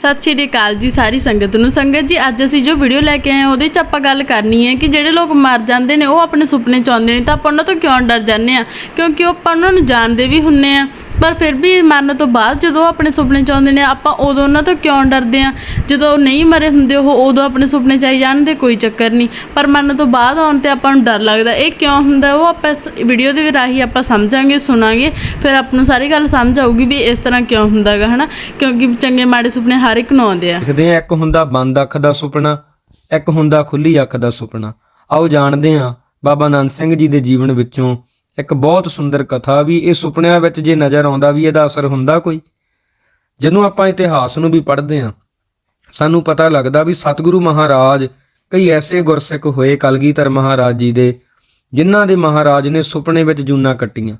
ਸਤਿ ਸ਼੍ਰੀ ਅਕਾਲ ਜੀ, ਸਾਰੀ ਸੰਗਤ ਨੂੰ। ਸੰਗਤ ਜੀ, ਅੱਜ ਅਸੀਂ ਜੋ ਵੀਡੀਓ ਲੈ ਕੇ ਆਏ ਉਹਦੇ 'ਚ ਆਪਾਂ ਗੱਲ ਕਰਨੀ ਹੈ ਕਿ ਜਿਹੜੇ ਲੋਕ ਮਰ ਜਾਂਦੇ ਨੇ, ਉਹ ਆਪਣੇ ਸੁਪਨੇ ਚਾਹੁੰਦੇ ਨੇ, ਤਾਂ ਆਪਾਂ ਉਹਨਾਂ ਤੋਂ ਕਿਉਂ ਡਰ ਜਾਂਦੇ ਆ ਕਿਉਂਕਿ ਉਹ ਆਪਾਂ ਉਹਨਾਂ ਨੂੰ ਜਾਣਦੇ ਵੀ ਹੁੰਨੇ ਆ ਪਰ ਫਿਰ ਵੀ ਮਰਨ ਤੋਂ ਬਾਅਦ ਜਦੋਂ ਆਪਣੇ ਸੁਪਨੇ 'ਚ ਆਉਂਦੇ ਨੇ, ਆਪਾਂ ਉਦੋਂ ਉਹਨਾਂ ਤੋਂ ਕਿਉਂ ਡਰਦੇ ਆ ਜਦੋਂ ਨਹੀਂ ਮਰੇ ਹੁੰਦੇ, ਉਹ ਉਦੋਂ ਆਪਣੇ ਸੁਪਨੇ 'ਚ ਆਈ ਜਾਣਦੇ ਕੋਈ ਚੱਕਰ ਨਹੀਂ। ਪਰ ਮਰਨ ਤੋਂ ਬਾਅਦ ਆਉਣ ਤੇ ਆਪਾਂ ਨੂੰ ਡਰ ਲੱਗਦਾ। ਇਹ ਕਿਉਂ ਹੁੰਦਾ? ਉਹ ਆਪਾਂ ਵੀਡੀਓ ਦੇ ਰਾਹੀਂ ਆਪਾਂ ਸਮਝਾਂਗੇ, ਸੁਣਾਂਗੇ, ਫਿਰ ਆਪ ਨੂੰ ਸਾਰੀ ਗੱਲ ਸਮਝ ਆਊਗੀ ਵੀ ਇਸ ਤਰ੍ਹਾਂ ਕਿਉਂ ਹੁੰਦਾਗਾ, ਹਨਾ? ਕਿਉਂਕਿ ਚੰਗੇ ਮਾੜੇ ਸੁਪਨੇ ਹਰ ਇੱਕ ਨੂੰ ਆਉਂਦੇ ਆ। ਦੇਖਦੇ ਆ ਇੱਕ ਹੁੰਦਾ ਬੰਦ ਅੱਖ ਦਾ ਸੁਪਨਾ, ਇੱਕ ਹੁੰਦਾ ਖੁੱਲੀ ਅੱਖ ਦਾ ਸੁਪਨਾ। ਆਓ ਜਾਣਦੇ ਹਾਂ ਬਾਬਾ ਨੰਦ ਸਿੰਘ ਜੀ ਦੇ ਜੀਵਨ ਵਿੱਚੋਂ ਇੱਕ ਬਹੁਤ ਸੁੰਦਰ ਕਥਾ ਵੀ ਇਹ ਸੁਪਨਿਆਂ ਵਿੱਚ ਜੇ ਨਜ਼ਰ ਆਉਂਦਾ ਵੀ ਇਹਦਾ ਅਸਰ ਹੁੰਦਾ ਕੋਈ। ਜਦੋਂ ਆਪਾਂ ਇਤਿਹਾਸ ਨੂੰ ਵੀ ਪੜ੍ਹਦੇ ਹਾਂ, ਸਾਨੂੰ ਪਤਾ ਲੱਗਦਾ ਵੀ ਸਤਿਗੁਰੂ ਮਹਾਰਾਜ ਕਈ ਐਸੇ ਗੁਰਸਿੱਖ ਹੋਏ ਕਲਗੀਧਰ ਮਹਾਰਾਜ ਜੀ ਦੇ, ਜਿਨ੍ਹਾਂ ਦੇ ਮਹਾਰਾਜ ਨੇ ਸੁਪਨੇ ਵਿੱਚ ਜੂਨਾ ਕੱਟੀਆਂ।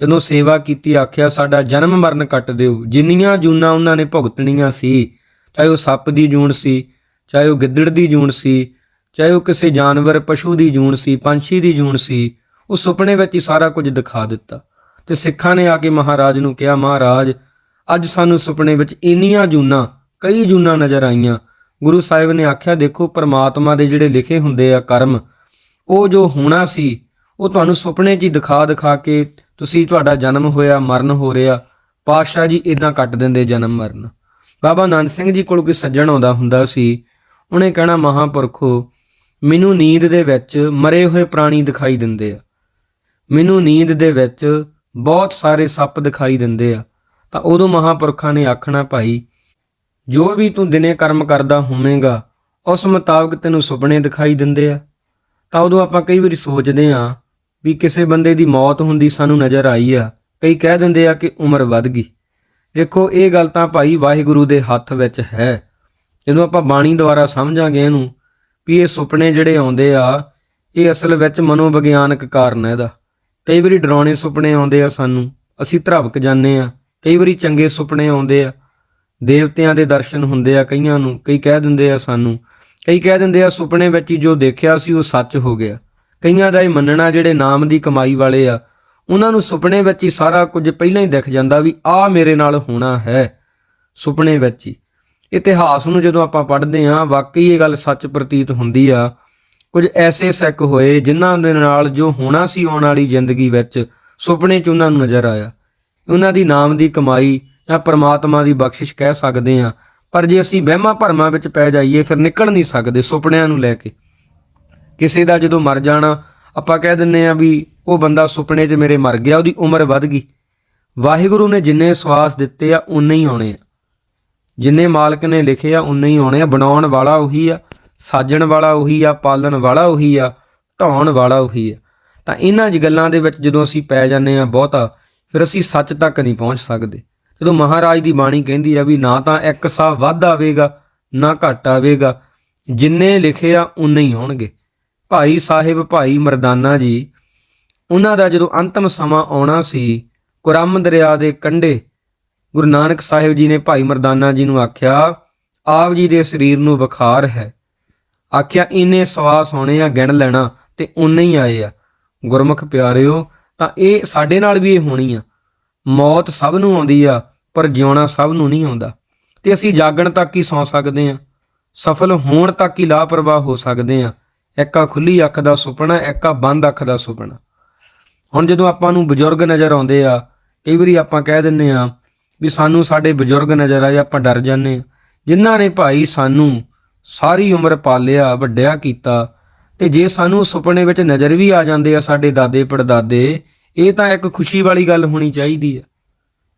ਜਦੋਂ ਸੇਵਾ ਕੀਤੀ, ਆਖਿਆ, ਸਾਡਾ ਜਨਮ ਮਰਨ ਕੱਟ ਦਿਓ। ਜਿੰਨੀਆਂ ਜੂਨਾਂ ਉਹਨਾਂ ਨੇ ਭੁਗਤਣੀਆਂ ਸੀ, ਚਾਹੇ ਉਹ ਸੱਪ ਦੀ ਜੂਨ ਸੀ, ਚਾਹੇ ਉਹ ਗਿੱਦੜ ਦੀ ਜੂਨ ਸੀ, ਚਾਹੇ ਉਹ ਕਿਸੇ ਜਾਨਵਰ, ਪਸ਼ੂ ਦੀ ਜੂਨ ਸੀ, ਪੰਛੀ ਦੀ ਜੂਨ ਸੀ ਉਹ ਸੁਪਨੇ ਵਿੱਚ ਹੀ ਸਾਰਾ ਕੁਝ ਦਿਖਾ ਦਿੱਤਾ ਤੇ ਸਿੱਖਾਂ ਨੇ ਆ ਕੇ ਮਹਾਰਾਜ ਨੂੰ ਕਿਹਾ, ਮਹਾਰਾਜ, ਅੱਜ ਸਾਨੂੰ ਸੁਪਨੇ ਵਿੱਚ ਇੰਨੀਆਂ ਜੂਨਾਂ, ਕਈ ਜੂਨਾਂ ਨਜ਼ਰ ਆਈਆਂ। ਗੁਰੂ ਸਾਹਿਬ ਨੇ ਆਖਿਆ, ਦੇਖੋ, ਪਰਮਾਤਮਾ ਦੇ ਜਿਹੜੇ ਲਿਖੇ ਹੁੰਦੇ ਆ ਕਰਮ, ਉਹ ਜੋ ਹੋਣਾ ਸੀ, ਉਹ ਤੁਹਾਨੂੰ ਸੁਪਨੇ 'ਚ ਹੀ ਦਿਖਾ ਦਿਖਾ ਕੇ ਤੁਸੀਂ ਤੁਹਾਡਾ ਜਨਮ ਹੋਇਆ, ਮਰਨ ਹੋ ਰਿਹਾ। ਪਾਤਸ਼ਾਹ ਜੀ ਇਦਾਂ ਕੱਟ ਦਿੰਦੇ ਜਨਮ ਮਰਨ। ਬਾਬਾ ਨੰਦ ਸਿੰਘ ਜੀ ਕੋਲ ਕੋਈ ਸੱਜਣ ਆਉਂਦਾ ਹੁੰਦਾ ਸੀ, ਉਹਨੇ ਕਹਿਣਾ, ਮਹਾਪੁਰਖੋ, ਮੈਨੂੰ ਨੀਂਦ ਦੇ ਵਿੱਚ ਮਰੇ ਹੋਏ ਪ੍ਰਾਣੀ ਦਿਖਾਈ ਦਿੰਦੇ ਆ। ਮੈਨੂੰ ਨੀਂਦ ਦੇ ਵਿੱਚ ਬਹੁਤ ਸਾਰੇ ਸੱਪ ਦਿਖਾਈ ਦਿੰਦੇ ਆ। ਤਾਂ ਉਦੋਂ ਮਹਾਪੁਰਖਾਂ ਨੇ ਆਖਣਾ, ਭਾਈ, ਜੋ ਵੀ ਤੂੰ ਦਿਨੇ ਕਰਮ ਕਰਦਾ ਹੋਵੇਂਗਾ, ਉਸ ਮੁਤਾਬਕ ਤੈਨੂੰ ਸੁਪਨੇ ਦਿਖਾਈ ਦਿੰਦੇ ਆ। ਤਾਂ ਉਦੋਂ ਆਪਾਂ ਕਈ ਵਾਰੀ ਸੋਚਦੇ ਆ ਵੀ ਕਿਸੇ ਬੰਦੇ ਦੀ ਮੌਤ ਹੁੰਦੀ ਸਾਨੂੰ ਨਜ਼ਰ ਆਈ ਆ। ਕਈ ਕਹਿ ਦਿੰਦੇ ਆ ਕਿ ਉਮਰ ਵੱਧ ਗਈ। ਦੇਖੋ, ਇਹ ਗੱਲ ਤਾਂ ਭਾਈ ਵਾਹਿਗੁਰੂ ਦੇ ਹੱਥ ਵਿੱਚ ਹੈ। ਜਦੋਂ ਆਪਾਂ ਬਾਣੀ ਦੁਆਰਾ ਸਮਝਾਂਗੇ ਇਹਨੂੰ ਵੀ ਇਹ ਸੁਪਨੇ ਜਿਹੜੇ ਆਉਂਦੇ ਆ, ਇਹ ਅਸਲ ਵਿੱਚ ਮਨੋਵਿਗਿਆਨਕ ਕਾਰਨ ਹੈ ਇਹਦਾ। ਕਈ ਵਾਰੀ ਡਰਾਉਣੇ ਸੁਪਨੇ ਆਉਂਦੇ ਆ ਸਾਨੂੰ, ਅਸੀਂ ਧਰਵਕ ਜਾਂਦੇ ਆ, ਕਈ ਵਾਰੀ ਚੰਗੇ ਸੁਪਨੇ ਆਉਂਦੇ ਆ, ਦੇਵਤਿਆਂ ਦੇ ਦਰਸ਼ਨ ਹੁੰਦੇ ਆ ਕਈਆਂ ਨੂੰ, ਕਈ ਕਹਿ ਦਿੰਦੇ ਆ ਸਾਨੂੰ, ਕਈ ਕਹਿ ਦਿੰਦੇ ਆ ਸੁਪਨੇ ਵਿੱਚ ਹੀ ਜੋ ਦੇਖਿਆ ਸੀ ਉਹ ਸੱਚ ਹੋ ਗਿਆ। ਕਈਆਂ ਦਾ ਇਹ ਮੰਨਣਾ ਜਿਹੜੇ ਨਾਮ ਦੀ ਕਮਾਈ ਵਾਲੇ ਆ, ਉਹਨਾਂ ਨੂੰ ਸੁਪਨੇ ਵਿੱਚ ਹੀ ਸਾਰਾ ਕੁਝ ਪਹਿਲਾਂ ਹੀ ਦਿਖ ਜਾਂਦਾ ਵੀ ਆਹ ਮੇਰੇ ਨਾਲ ਹੋਣਾ ਹੈ, ਸੁਪਨੇ ਵਿੱਚ ਹੀ। ਇਤਿਹਾਸ ਨੂੰ ਜਦੋਂ ਆਪਾਂ ਪੜ੍ਹਦੇ ਆ ਵਾਕਈ ਇਹ ਗੱਲ ਸੱਚ ਪ੍ਰਤੀਤ ਹੁੰਦੀ ਆ ਕੁਝ ਐਸੇ ਸਿੱਖ ਹੋਏ ਜਿਨ੍ਹਾਂ ਦੇ ਨਾਲ ਜੋ ਹੋਣਾ ਸੀ ਆਉਣ ਵਾਲੀ ਜ਼ਿੰਦਗੀ ਵਿੱਚ ਸੁਪਨੇ 'ਚ ਉਹਨਾਂ ਨੂੰ ਨਜ਼ਰ ਆਇਆ। ਉਹਨਾਂ ਦੀ ਨਾਮ ਦੀ ਕਮਾਈ ਜਾਂ ਪਰਮਾਤਮਾ ਦੀ ਬਖਸ਼ਿਸ਼ ਕਹਿ ਸਕਦੇ ਆ ਪਰ ਜੇ ਅਸੀਂ ਵਹਿਮਾਂ ਭਰਮਾਂ ਵਿੱਚ ਪੈ ਜਾਈਏ, ਫਿਰ ਨਿਕਲ ਨਹੀਂ ਸਕਦੇ ਸੁਪਨਿਆਂ ਨੂੰ ਲੈ ਕੇ। ਕਿਸੇ ਦਾ ਜਦੋਂ ਮਰ ਜਾਣਾ, ਆਪਾਂ ਕਹਿ ਦਿੰਨੇ ਆ ਵੀ ਉਹ ਬੰਦਾ ਸੁਪਨੇ 'ਚ ਮੇਰੇ ਮਰ ਗਿਆ, ਉਹਦੀ ਉਮਰ ਵੱਧ ਗਈ। ਵਾਹਿਗੁਰੂ ਨੇ ਜਿੰਨੇ ਸਵਾਸ ਦਿੱਤੇ ਆ ਉਨੇ ਹੀ ਆਉਣੇ ਆ। ਜਿੰਨੇ ਮਾਲਕ ਨੇ ਲਿਖੇ ਆ ਉਨੇ ਹੀ ਆਉਣੇ ਆ, ਬਣਾਉਣ ਵਾਲਾ ਉਹੀ ਆ। ਸਾਜਣ ਵਾਲਾ ਉਹੀ ਆ, ਪਾਲਣ ਵਾਲਾ ਉਹੀ ਆ, ਢਾਉਣ ਵਾਲਾ ਉਹੀ ਆ। ਤਾਂ ਇਹਨਾਂ ਜ ਗੱਲਾਂ ਦੇ ਵਿੱਚ ਜਦੋਂ ਅਸੀਂ ਪੈ ਜਾਂਦੇ ਆ ਬਹੁਤਾ, ਫਿਰ ਅਸੀਂ ਸੱਚ ਤੱਕ ਨਹੀਂ ਪਹੁੰਚ ਸਕਦੇ। ਜਦੋਂ ਮਹਾਰਾਜ ਦੀ ਬਾਣੀ ਕਹਿੰਦੀ ਆ ਵੀ ਨਾ ਤਾਂ ਇੱਕ ਸਾਹ ਵੱਧ ਆਵੇਗਾ, ਨਾ ਘਟ ਆਵੇਗਾ, ਜਿੰਨੇ ਲਿਖੇ ਆ ਉਨੇ ਹੀ ਆਉਣਗੇ। ਭਾਈ ਸਾਹਿਬ, ਭਾਈ ਮਰਦਾਨਾ ਜੀ, ਉਹਨਾਂ ਦਾ ਜਦੋਂ ਅੰਤਮ ਸਮਾਂ ਆਉਣਾ ਸੀ, ਕੁਰਮ ਦਰਿਆ ਦੇ ਕੰਢੇ, ਗੁਰੂ ਨਾਨਕ ਸਾਹਿਬ ਜੀ ਨੇ ਭਾਈ ਮਰਦਾਨਾ ਜੀ ਨੂੰ ਆਖਿਆ, ਆਪ ਜੀ ਦੇ ਸਰੀਰ ਨੂੰ ਬੁਖਾਰ ਹੈ। ਆਖਿਆ ਇੰਨੇ ਸਵਾਸ ਹੋਣੇ ਆ, ਗਿਣ ਲੈਣਾ ਤੇ ਉਨੇ ਹੀ ਆਏ ਆ। ਗੁਰਮੁਖ ਪਿਆਰਿਓ, ਤਾਂ ਇਹ ਸਾਡੇ ਨਾਲ ਵੀ ਇਹ ਹੋਣੀ ਆ। ਮੌਤ ਸਭ ਨੂੰ ਆਉਂਦੀ ਆ, ਪਰ ਜਿਉਣਾ ਸਭ ਨੂੰ ਨਹੀਂ ਆਉਂਦਾ। ਤੇ ਅਸੀਂ ਜਾਗਣ ਤੱਕ ਹੀ ਸੌ ਸਕਦੇ ਆ। ਸਫਲ ਹੋਣ ਤੱਕ ਹੀ ਲਾਪਰਵਾਹ ਹੋ ਸਕਦੇ ਆ। ਇੱਕਾ ਖੁੱਲੀ ਅੱਖ ਦਾ ਸੁਪਨਾ ਇੱਕਾ ਬੰਦ ਅੱਖ ਦਾ ਸੁਪਨਾ। ਹੁਣ ਜਦੋਂ ਆਪਾਂ ਨੂੰ ਬਜ਼ੁਰਗ ਨਜ਼ਰ ਆਉਂਦੇ ਆ, ਕਈ ਵਾਰੀ ਆਪਾਂ ਕਹਿ ਦਿੰਨੇ ਆ ਵੀ ਸਾਨੂੰ ਸਾਡੇ ਬਜ਼ੁਰਗ ਨਜ਼ਰ ਆਏ, ਆਪਾਂ ਡਰ ਜਾਂਦੇ ਆ। ਜਿਨ੍ਹਾਂ ਨੇ ਭਾਈ ਸਾਨੂੰ ਸਾਰੀ ਉਮਰ ਪਾਲਿਆ, ਵੱਡਿਆ ਕੀਤਾ। ਤੇ ਜੇ ਸਾਨੂੰ ਸੁਪਨੇ ਵਿੱਚ ਨਜ਼ਰ ਵੀ ਆ ਜਾਂਦੇ ਆ ਸਾਡੇ ਦਾਦੇ, ਪੜਦਾਦੇ, ਇਹ ਤਾਂ ਇੱਕ ਖੁਸ਼ੀ ਵਾਲੀ ਗੱਲ ਹੋਣੀ ਚਾਹੀਦੀ ਆ।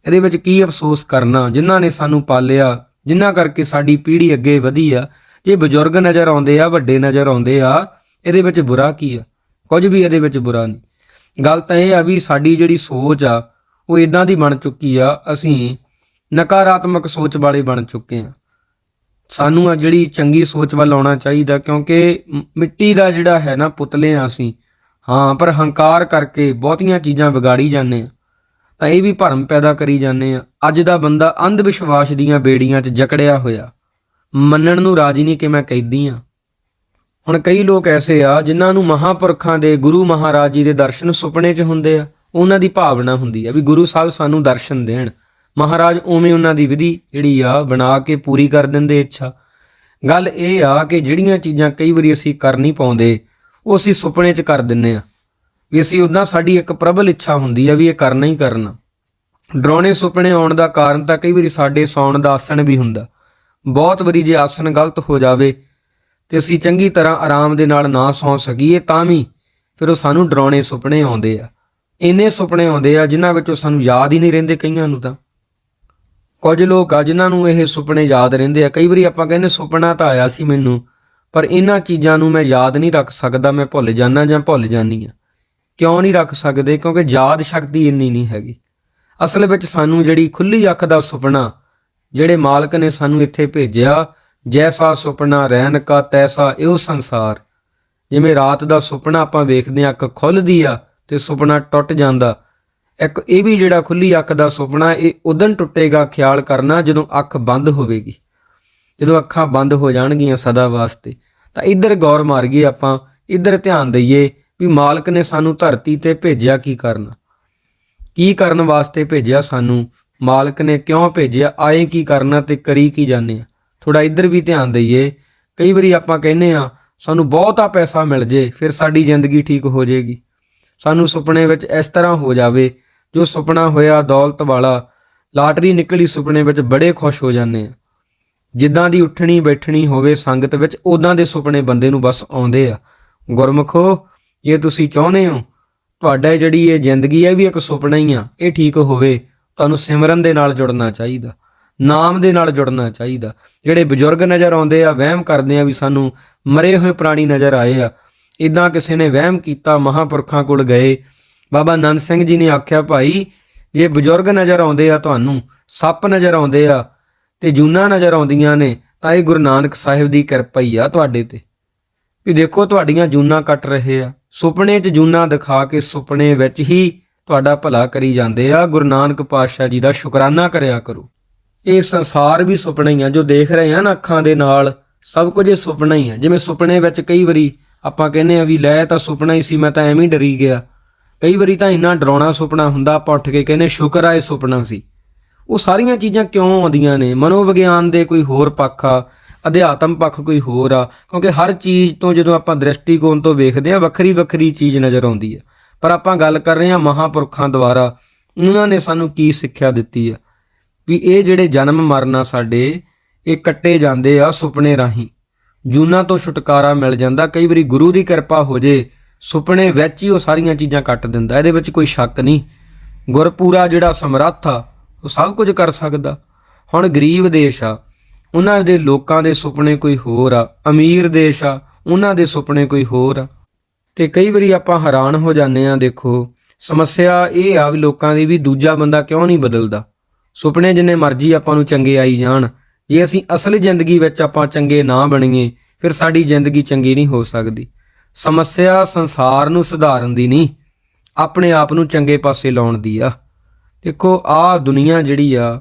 ਇਹਦੇ ਵਿੱਚ ਕੀ ਅਫਸੋਸ ਕਰਨਾ? ਜਿਨ੍ਹਾਂ ਨੇ ਸਾਨੂੰ ਪਾਲਿਆ, ਜਿਨ੍ਹਾਂ ਕਰਕੇ ਸਾਡੀ ਪੀੜ੍ਹੀ ਅੱਗੇ ਵਧੀ ਆ। ਜੇ ਬਜ਼ੁਰਗ ਨਜ਼ਰ ਆਉਂਦੇ ਆ, ਵੱਡੇ ਨਜ਼ਰ ਆਉਂਦੇ ਆ, ਇਹਦੇ ਵਿੱਚ ਬੁਰਾ ਕੀ ਆ? ਕੁਝ ਵੀ ਇਹਦੇ ਵਿੱਚ ਬੁਰਾ ਨਹੀਂ। ਗੱਲ ਤਾਂ ਇਹ ਆ ਵੀ ਸਾਡੀ ਜਿਹੜੀ ਸੋਚ ਆ, ਉਹ ਇਦਾਂ ਦੀ ਬਣ ਚੁੱਕੀ ਆ, ਅਸੀਂ ਨਕਾਰਾਤਮਕ ਸੋਚ ਵਾਲੇ ਬਣ ਚੁੱਕੇ ਆ। ਸਾਨੂੰ ਆ ਜਿਹੜੀ ਚੰਗੀ ਸੋਚ ਵੱਲ ਆਉਣਾ ਚਾਹੀਦਾ, ਕਿਉਂਕਿ ਮਿੱਟੀ ਦਾ ਜਿਹੜਾ ਹੈ ਨਾ ਪੁਤਲੇ ਆ ਅਸੀਂ, ਹਾਂ, ਪਰ ਹੰਕਾਰ ਕਰਕੇ ਬਹੁਤੀਆਂ ਚੀਜ਼ਾਂ ਵਿਗਾੜੀ ਜਾਂਦੇ ਆ। ਤਾਂ ਇਹ ਵੀ ਭਰਮ ਪੈਦਾ ਕਰੀ ਜਾਂਦੇ ਆ। ਅੱਜ ਦਾ ਬੰਦਾ ਅੰਧ ਵਿਸ਼ਵਾਸ ਦੀਆਂ ਬੇੜੀਆਂ 'ਚ ਜਕੜਿਆ ਹੋਇਆ। ਮੰਨਣ ਨੂੰ ਰਾਜੀ ਨਹੀਂ ਕਿ ਮੈਂ ਕੈਦੀ ਆ। ਹੁਣ ਕਈ ਲੋਕ ਐਸੇ ਆ, ਜਿਨ੍ਹਾਂ ਨੂੰ ਮਹਾਪੁਰਖਾਂ ਦੇ ਗੁਰੂ ਮਹਾਰਾਜ ਜੀ ਦੇ ਦਰਸ਼ਨ ਸੁਪਨੇ 'ਚ ਹੁੰਦੇ ਆ। ਉਹਨਾਂ ਦੀ ਭਾਵਨਾ ਹੁੰਦੀ ਆ ਵੀ ਗੁਰੂ ਸਾਹਿਬ ਸਾਨੂੰ ਦਰਸ਼ਨ ਦੇਣ। ਮਹਾਰਾਜ ਉਵੇਂ ਉਹਨਾਂ ਦੀ ਵਿਧੀ ਜਿਹੜੀ ਆ ਬਣਾ ਕੇ ਪੂਰੀ ਕਰ ਦਿੰਦੇ ਇੱਛਾ। ਗੱਲ ਇਹ ਆ ਕਿ ਜਿਹੜੀਆਂ ਚੀਜ਼ਾਂ ਕਈ ਵਾਰੀ ਅਸੀਂ ਕਰ ਨਹੀਂ ਪਾਉਂਦੇ, ਉਹ ਅਸੀਂ ਸੁਪਨੇ 'ਚ ਕਰ ਦਿੰਨੇ ਆ। ਵੀ ਅਸੀਂ ਉਦਾਂ ਸਾਡੀ ਇੱਕ ਪ੍ਰਬਲ ਇੱਛਾ ਹੁੰਦੀ ਆ ਵੀ ਇਹ ਕਰਨਾ ਹੀ ਕਰਨਾ। ਡਰਾਉਣੇ ਸੁਪਨੇ ਆਉਣ ਦਾ ਕਾਰਨ ਤਾਂ ਕਈ ਵਾਰੀ ਸਾਡੇ ਸੌਣ ਦਾ ਆਸਣ ਵੀ ਹੁੰਦਾ। ਬਹੁਤ ਵਾਰੀ ਜੇ ਆਸਣ ਗਲਤ ਹੋ ਜਾਵੇ ਤੇ ਅਸੀਂ ਚੰਗੀ ਤਰ੍ਹਾਂ ਆਰਾਮ ਦੇ ਨਾਲ ਨਾ ਸੌਂ ਸਕੀਏ ਤਾਂ ਵੀ ਫਿਰ ਉਹ ਸਾਨੂੰ ਡਰਾਉਣੇ ਸੁਪਨੇ ਆਉਂਦੇ ਆ। ਇੰਨੇ ਸੁਪਨੇ ਆਉਂਦੇ ਆ ਜਿਨ੍ਹਾਂ ਵਿੱਚੋਂ ਸਾਨੂੰ ਯਾਦ ਹੀ ਨਹੀਂ ਰਹਿੰਦੇ ਕਈਆਂ ਨੂੰ ਤਾਂ। ਕੁਝ ਲੋਕ ਆ ਜਿਨ੍ਹਾਂ ਨੂੰ ਇਹ ਸੁਪਨੇ ਯਾਦ ਰਹਿੰਦੇ ਆ। ਕਈ ਵਾਰੀ ਆਪਾਂ ਕਹਿੰਦੇ ਸੁਪਨਾ ਤਾਂ ਆਇਆ ਸੀ ਮੈਨੂੰ, ਪਰ ਇਹਨਾਂ ਚੀਜ਼ਾਂ ਨੂੰ ਮੈਂ ਯਾਦ ਨਹੀਂ ਰੱਖ ਸਕਦਾ, ਮੈਂ ਭੁੱਲ ਜਾਣਾ ਜਾਂ ਭੁੱਲ ਜਾਨੀ ਆ ਕਿਉਂ ਨਹੀਂ ਰੱਖ ਸਕਦੇ? ਕਿਉਂਕਿ ਯਾਦ ਸ਼ਕਤੀ ਇੰਨੀ ਨਹੀਂ ਹੈਗੀ। ਅਸਲ ਵਿੱਚ ਸਾਨੂੰ ਜਿਹੜੀ ਖੁੱਲੀ ਅੱਖ ਦਾ ਸੁਪਨਾ, ਜਿਹੜੇ ਮਾਲਕ ਨੇ ਸਾਨੂੰ ਇੱਥੇ ਭੇਜਿਆ, ਜੈਸਾ ਸੁਪਨਾ ਰਹਿਣ ਕਾ, ਤੈਸਾ ਇਹੋ ਸੰਸਾਰ। ਜਿਵੇਂ ਰਾਤ ਦਾ ਸੁਪਨਾ ਆਪਾਂ ਵੇਖਦੇ ਹਾਂ, ਅੱਖ ਖੁੱਲਦੀ ਆ ਤੇ ਸੁਪਨਾ ਟੁੱਟ ਜਾਂਦਾ। ਇੱਕ ਇਹ ਵੀ ਜਿਹੜਾ ਖੁੱਲੀ ਅੱਖ ਦਾ ਸੁਪਨਾ, ਇਹ ਉਦੋਂ ਟੁੱਟੇਗਾ ਖਿਆਲ ਕਰਨਾ ਜਦੋਂ ਅੱਖ ਬੰਦ ਹੋਵੇਗੀ। ਜਦੋਂ ਅੱਖਾਂ ਬੰਦ ਹੋ ਜਾਣਗੀਆਂ ਸਦਾ ਵਾਸਤੇ। ਤਾਂ ਇੱਧਰ ਗੌਰ ਮਾਰੀਏ ਆਪਾਂ, ਇੱਧਰ ਧਿਆਨ ਦਈਏ ਵੀ ਮਾਲਕ ਨੇ ਸਾਨੂੰ ਧਰਤੀ ਤੇ ਭੇਜਿਆ ਕੀ ਕਰਨਾ? ਕੀ ਕਰਨ ਵਾਸਤੇ ਭੇਜਿਆ ਸਾਨੂੰ? ਮਾਲਕ ਨੇ ਕਿਉਂ ਭੇਜਿਆ? ਆਏ ਕੀ ਕਰਨਾ ਤੇ ਕਰੀ ਕੀ ਜਾਣੇ ਆ? ਥੋੜਾ ਇੱਧਰ ਵੀ ਧਿਆਨ ਦਈਏ। ਕਈ ਵਾਰੀ ਆਪਾਂ ਕਹਿੰਦੇ ਆ ਸਾਨੂੰ ਬਹੁਤਾ ਪੈਸਾ ਮਿਲ ਜੇ, ਫਿਰ ਸਾਡੀ ਜ਼ਿੰਦਗੀ ਠੀਕ ਹੋ ਜਾਏਗੀ ਸਾਨੂੰ ਸੁਪਨੇ ਵਿੱਚ ਇਸ ਤਰ੍ਹਾਂ ਹੋ ਜਾਵੇ ਜੋ ਸੁਪਨਾ ਹੋਇਆ ਦੌਲਤ ਵਾਲਾ, ਲਾਟਰੀ ਨਿਕਲੀ ਸੁਪਨੇ ਵਿੱਚ ਬੜੇ ਖੁਸ਼ ਹੋ ਜਾਂਦੇ ਆ। ਜਿੱਦਾਂ ਦੀ ਉੱਠਣੀ ਬੈਠਣੀ ਹੋਵੇ ਸੰਗਤ ਵਿੱਚ ਉਦਾਂ ਦੇ ਸੁਪਨੇ ਬੰਦੇ ਨੂੰ ਬਸ ਆਉਂਦੇ ਆ। ਗੁਰਮਖੋ, ਜੇ ਤੁਸੀਂ ਚਾਹੁੰਦੇ ਹੋ, ਤੁਹਾਡਾ ਜਿਹੜੀ ਇਹ ਜ਼ਿੰਦਗੀ ਹੈ ਵੀ ਇੱਕ ਸੁਪਨਾ ਹੀ ਆ। ਇਹ ਠੀਕ ਹੋਵੇ, ਤੁਹਾਨੂੰ ਸਿਮਰਨ ਦੇ ਨਾਲ ਜੁੜਨਾ ਚਾਹੀਦਾ। ਨਾਮ ਦੇ ਨਾਲ ਜੁੜਨਾ ਚਾਹੀਦਾ। ਜਿਹੜੇ ਬਜ਼ੁਰਗ ਨਜ਼ਰ ਆਉਂਦੇ ਆ, ਵਹਿਮ ਕਰਦੇ ਆ ਵੀ ਸਾਨੂੰ ਮਰੇ ਹੋਏ ਪ੍ਰਾਣੀ ਨਜ਼ਰ ਆਏ ਆ। ਇਦਾਂ ਕਿਸੇ ਨੇ ਵਹਿਮ ਕੀਤਾ, ਮਹਾਪੁਰਖਾਂ ਕੋਲ ਗਏ ਬਾਬਾ ਨੰਦ ਸਿੰਘ ਜੀ ਨੇ ਆਖਿਆ, ਭਾਈ, ਜੇ ਬਜ਼ੁਰਗ ਨਜ਼ਰ ਆਉਂਦੇ ਆ ਤੁਹਾਨੂੰ, ਸੱਪ ਨਜ਼ਰ ਆਉਂਦੇ ਆ ਤੇ ਜੂਨਾ ਨਜ਼ਰ ਆਉਂਦੀਆਂ ਨੇ, ਤਾਂ ਇਹ ਗੁਰੂ ਨਾਨਕ ਸਾਹਿਬ ਦੀ ਕਿਰਪਾ ਹੀ ਆ ਤੁਹਾਡੇ ਤੇ। ਵੀ ਦੇਖੋ, ਤੁਹਾਡੀਆਂ ਜੂਨਾ ਕੱਟ ਰਹੇ ਆ। ਸੁਪਨੇ 'ਚ ਜੂਨਾ ਦਿਖਾ ਕੇ ਸੁਪਨੇ ਵਿੱਚ ਹੀ ਤੁਹਾਡਾ ਭਲਾ ਕਰੀ ਜਾਂਦੇ ਆ। ਗੁਰੂ ਨਾਨਕ ਪਾਤਸ਼ਾਹ ਜੀ ਦਾ ਸ਼ੁਕਰਾਨਾ ਕਰਿਆ ਕਰੋ। ਇਹ ਸੰਸਾਰ ਵੀ ਸੁਪਨਾ ਹੀ ਆ। ਜੋ ਦੇਖ ਰਹੇ ਆ ਨਾ ਅੱਖਾਂ ਦੇ ਨਾਲ, ਸਭ ਕੁਝ ਇਹ ਸੁਪਨਾ ਹੀ ਆ। ਜਿਵੇਂ ਸੁਪਨੇ ਵਿੱਚ ਕਈ ਵਾਰੀ ਆਪਾਂ ਕਹਿੰਦੇ ਆ ਵੀ ਲੈ ਤਾਂ ਸੁਪਨਾ ਹੀ ਸੀ, ਮੈਂ ਤਾਂ ਐਵੇਂ ਹੀ ਡਰੀ ਗਿਆ। ਕਈ ਵਾਰੀ ਤਾਂ ਇੰਨਾ ਡਰਾਉਣਾ ਸੁਪਨਾ ਹੁੰਦਾ, ਆਪਾਂ ਉੱਠ ਕੇ ਕਹਿੰਦੇ ਸ਼ੁਕਰ ਆ ਇਹ ਸੁਪਨਾ ਸੀ। ਉਹ ਸਾਰੀਆਂ ਚੀਜ਼ਾਂ ਕਿਉਂ ਆਉਂਦੀਆਂ ਨੇ? ਮਨੋਵਿਗਿਆਨ ਦੇ ਕੋਈ ਹੋਰ ਪੱਖ ਆ, ਅਧਿਆਤਮ ਪੱਖ ਕੋਈ ਹੋਰ ਆ, ਕਿਉਂਕਿ ਹਰ ਚੀਜ਼ ਤੋਂ ਜਦੋਂ ਆਪਾਂ ਦ੍ਰਿਸ਼ਟੀਕੋਣ ਤੋਂ ਵੇਖਦੇ ਆ, ਵੱਖਰੀ ਵੱਖਰੀ ਚੀਜ਼ ਨਜ਼ਰ ਆਉਂਦੀ ਆ। ਪਰ ਆਪਾਂ ਗੱਲ ਕਰ ਰਹੇ ਹਾਂ ਮਹਾਪੁਰਖਾਂ ਦੁਆਰਾ, ਉਹਨਾਂ ਨੇ ਸਾਨੂੰ ਕੀ ਸਿੱਖਿਆ ਦਿੱਤੀ ਆ? ਵੀ ਇਹ ਜਿਹੜੇ ਜਨਮ ਮਰਨਾ ਸਾਡੇ, ਇਹ ਕੱਟੇ ਜਾਂਦੇ ਆ ਸੁਪਨੇ ਰਾਹੀਂ। ਜੂਨਾ ਤੋਂ ਛੁਟਕਾਰਾ ਮਿਲ ਜਾਂਦਾ, ਕਈ ਵਾਰੀ ਗੁਰੂ ਦੀ ਕਿਰਪਾ ਹੋ ਜੇ ਸੁਪਨੇ ਵਿੱਚ ਹੀ ਉਹ ਸਾਰੀਆਂ ਚੀਜ਼ਾਂ ਕੱਟ ਦਿੰਦਾ, ਇਹਦੇ ਵਿੱਚ ਕੋਈ ਸ਼ੱਕ ਨਹੀਂ। ਗੁਰਪੂਰਾ ਜਿਹੜਾ ਸਮਰੱਥ ਆ, ਉਹ ਸਭ ਕੁਝ ਕਰ ਸਕਦਾ। ਹੁਣ ਗਰੀਬ ਦੇਸ਼ ਆ, ਉਹਨਾਂ ਦੇ ਲੋਕਾਂ ਦੇ ਸੁਪਨੇ ਕੋਈ ਹੋਰ ਆ, ਅਮੀਰ ਦੇਸ਼ ਆ, ਉਹਨਾਂ ਦੇ ਸੁਪਨੇ ਕੋਈ ਹੋਰ ਆ। ਤੇ ਕਈ ਵਾਰੀ ਆਪਾਂ ਹੈਰਾਨ ਹੋ ਜਾਂਦੇ ਆ ਦੇਖੋ, ਸਮੱਸਿਆ ਇਹ ਆ ਵੀ ਲੋਕਾਂ ਦੀ ਵੀ ਦੂਜਾ ਬੰਦਾ ਕਿਉਂ ਨਹੀਂ ਬਦਲਦਾ? ਸੁਪਨੇ ਜਿੰਨੇ ਮਰਜ਼ੀ ਆਪਾਂ ਨੂੰ ਚੰਗੇ ਆਈ ਜਾਣ, ਜੇ ਅਸੀਂ ਅਸਲ ਜ਼ਿੰਦਗੀ ਵਿੱਚ ਆਪਾਂ ਚੰਗੇ ਨਾ ਬਣੀਏ, ਫਿਰ ਸਾਡੀ ਜ਼ਿੰਦਗੀ ਚੰਗੀ ਨਹੀਂ ਹੋ ਸਕਦੀ। ਸਮੱਸਿਆ ਸੰਸਾਰ ਨੂੰ ਸੁਧਾਰਨ ਦੀ ਨਹੀਂ ਆਪਣੇ ਆਪ ਨੂੰ ਚੰਗੇ ਪਾਸੇ ਲਾਉਣ ਦੀ ਆ। ਦੇਖੋ ਆ ਦੁਨੀਆ ਜਿਹੜੀ ਆ,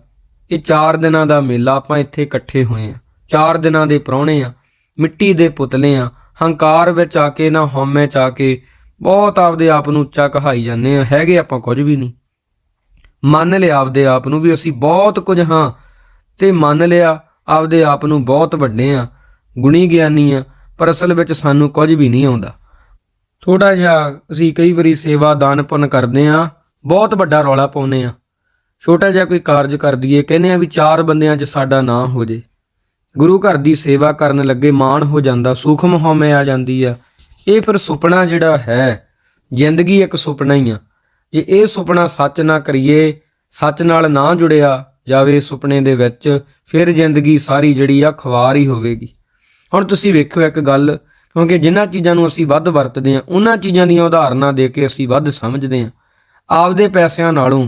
ਇਹ 4 ਦਿਨਾਂ ਦਾ ਮੇਲਾ, ਆਪਾਂ ਇੱਥੇ ਇਕੱਠੇ ਹੋਏ ਆ। 4 ਦਿਨਾਂ ਦੇ ਪ੍ਰਾਹੁਣੇ ਆ, ਮਿੱਟੀ ਦੇ ਪੁਤਲੇ ਆ। ਹੰਕਾਰ ਵਿੱਚ ਆ ਕੇ ਨਾ ਹਉਮੈ ਚ ਆ ਕੇ ਬਹੁਤ ਆਪਦੇ ਆਪ ਨੂੰ ਉੱਚਾ ਕਹਾਈ ਜਾਂਦੇ ਆ। ਹੈਗੇ ਆਪਾਂ ਕੁਝ ਵੀ ਨਹੀਂ ਮੰਨ ਲਿਆ ਆਪਦੇ ਆਪ ਨੂੰ ਵੀ ਅਸੀਂ ਬਹੁਤ ਕੁਝ ਹਾਂ। ਤੇ ਮੰਨ ਲਿਆ ਆਪਦੇ ਆਪ ਨੂੰ ਬਹੁਤ ਵੱਡੇ ਆ। ਗੁਣੀ ਗਿਆਨੀ ਆ। ਪਰ ਅਸਲ ਵਿੱਚ ਸਾਨੂੰ ਕੁਝ ਵੀ ਨਹੀਂ ਆਉਂਦਾ। ਥੋੜਾ ਜਿਹਾ ਅਸੀਂ ਕਈ ਵਾਰੀ ਸੇਵਾ ਦਾਨ ਪੁੰਨ ਕਰਦੇ ਆ ਬਹੁਤ ਵੱਡਾ ਰੌਲਾ ਪਾਉਂਦੇ ਆ ਛੋਟਾ ਜਿਹਾ ਕੋਈ ਕਾਰਜ ਕਰ ਦਈਏ, ਕਹਿੰਦੇ ਆ ਵੀ ਚਾਰ ਬੰਦਿਆਂ 'ਚ ਸਾਡਾ ਨਾਂ ਹੋ ਜੇ। ਗੁਰੂ ਘਰ ਦੀ ਸੇਵਾ ਕਰਨ ਲੱਗੇ ਮਾਣ ਹੋ ਜਾਂਦਾ, ਸੂਖਮ ਹਉਮੈ ਆ ਜਾਂਦੀ ਆ। ਇਹ ਫਿਰ ਸੁਪਨਾ ਜਿਹੜਾ ਹੈ, ਜ਼ਿੰਦਗੀ ਇੱਕ ਸੁਪਨਾ ਹੀ ਆ। ਜੇ ਇਹ ਸੁਪਨਾ ਸੱਚ ਨਾ ਕਰੀਏ, ਸੱਚ ਨਾਲ ਨਾ ਜੁੜਿਆ ਜਾਵੇ ਸੁਪਨੇ ਦੇ ਵਿੱਚ, ਫਿਰ ਜ਼ਿੰਦਗੀ ਸਾਰੀ ਜਿਹੜੀ ਆ ਖਵਾਰ ਹੀ ਹੋਵੇਗੀ। ਹੁਣ ਤੁਸੀਂ ਵੇਖਿਓ ਇੱਕ ਗੱਲ, ਕਿਉਂਕਿ ਜਿਨ੍ਹਾਂ ਚੀਜ਼ਾਂ ਨੂੰ ਅਸੀਂ ਵੱਧ ਵਰਤਦੇ ਹਾਂ, ਉਹਨਾਂ ਚੀਜ਼ਾਂ ਦੀਆਂ ਉਦਾਹਰਨਾਂ ਦੇ ਕੇ ਅਸੀਂ ਵੱਧ ਸਮਝਦੇ ਹਾਂ। ਆਪਦੇ ਪੈਸਿਆਂ ਨਾਲੋਂ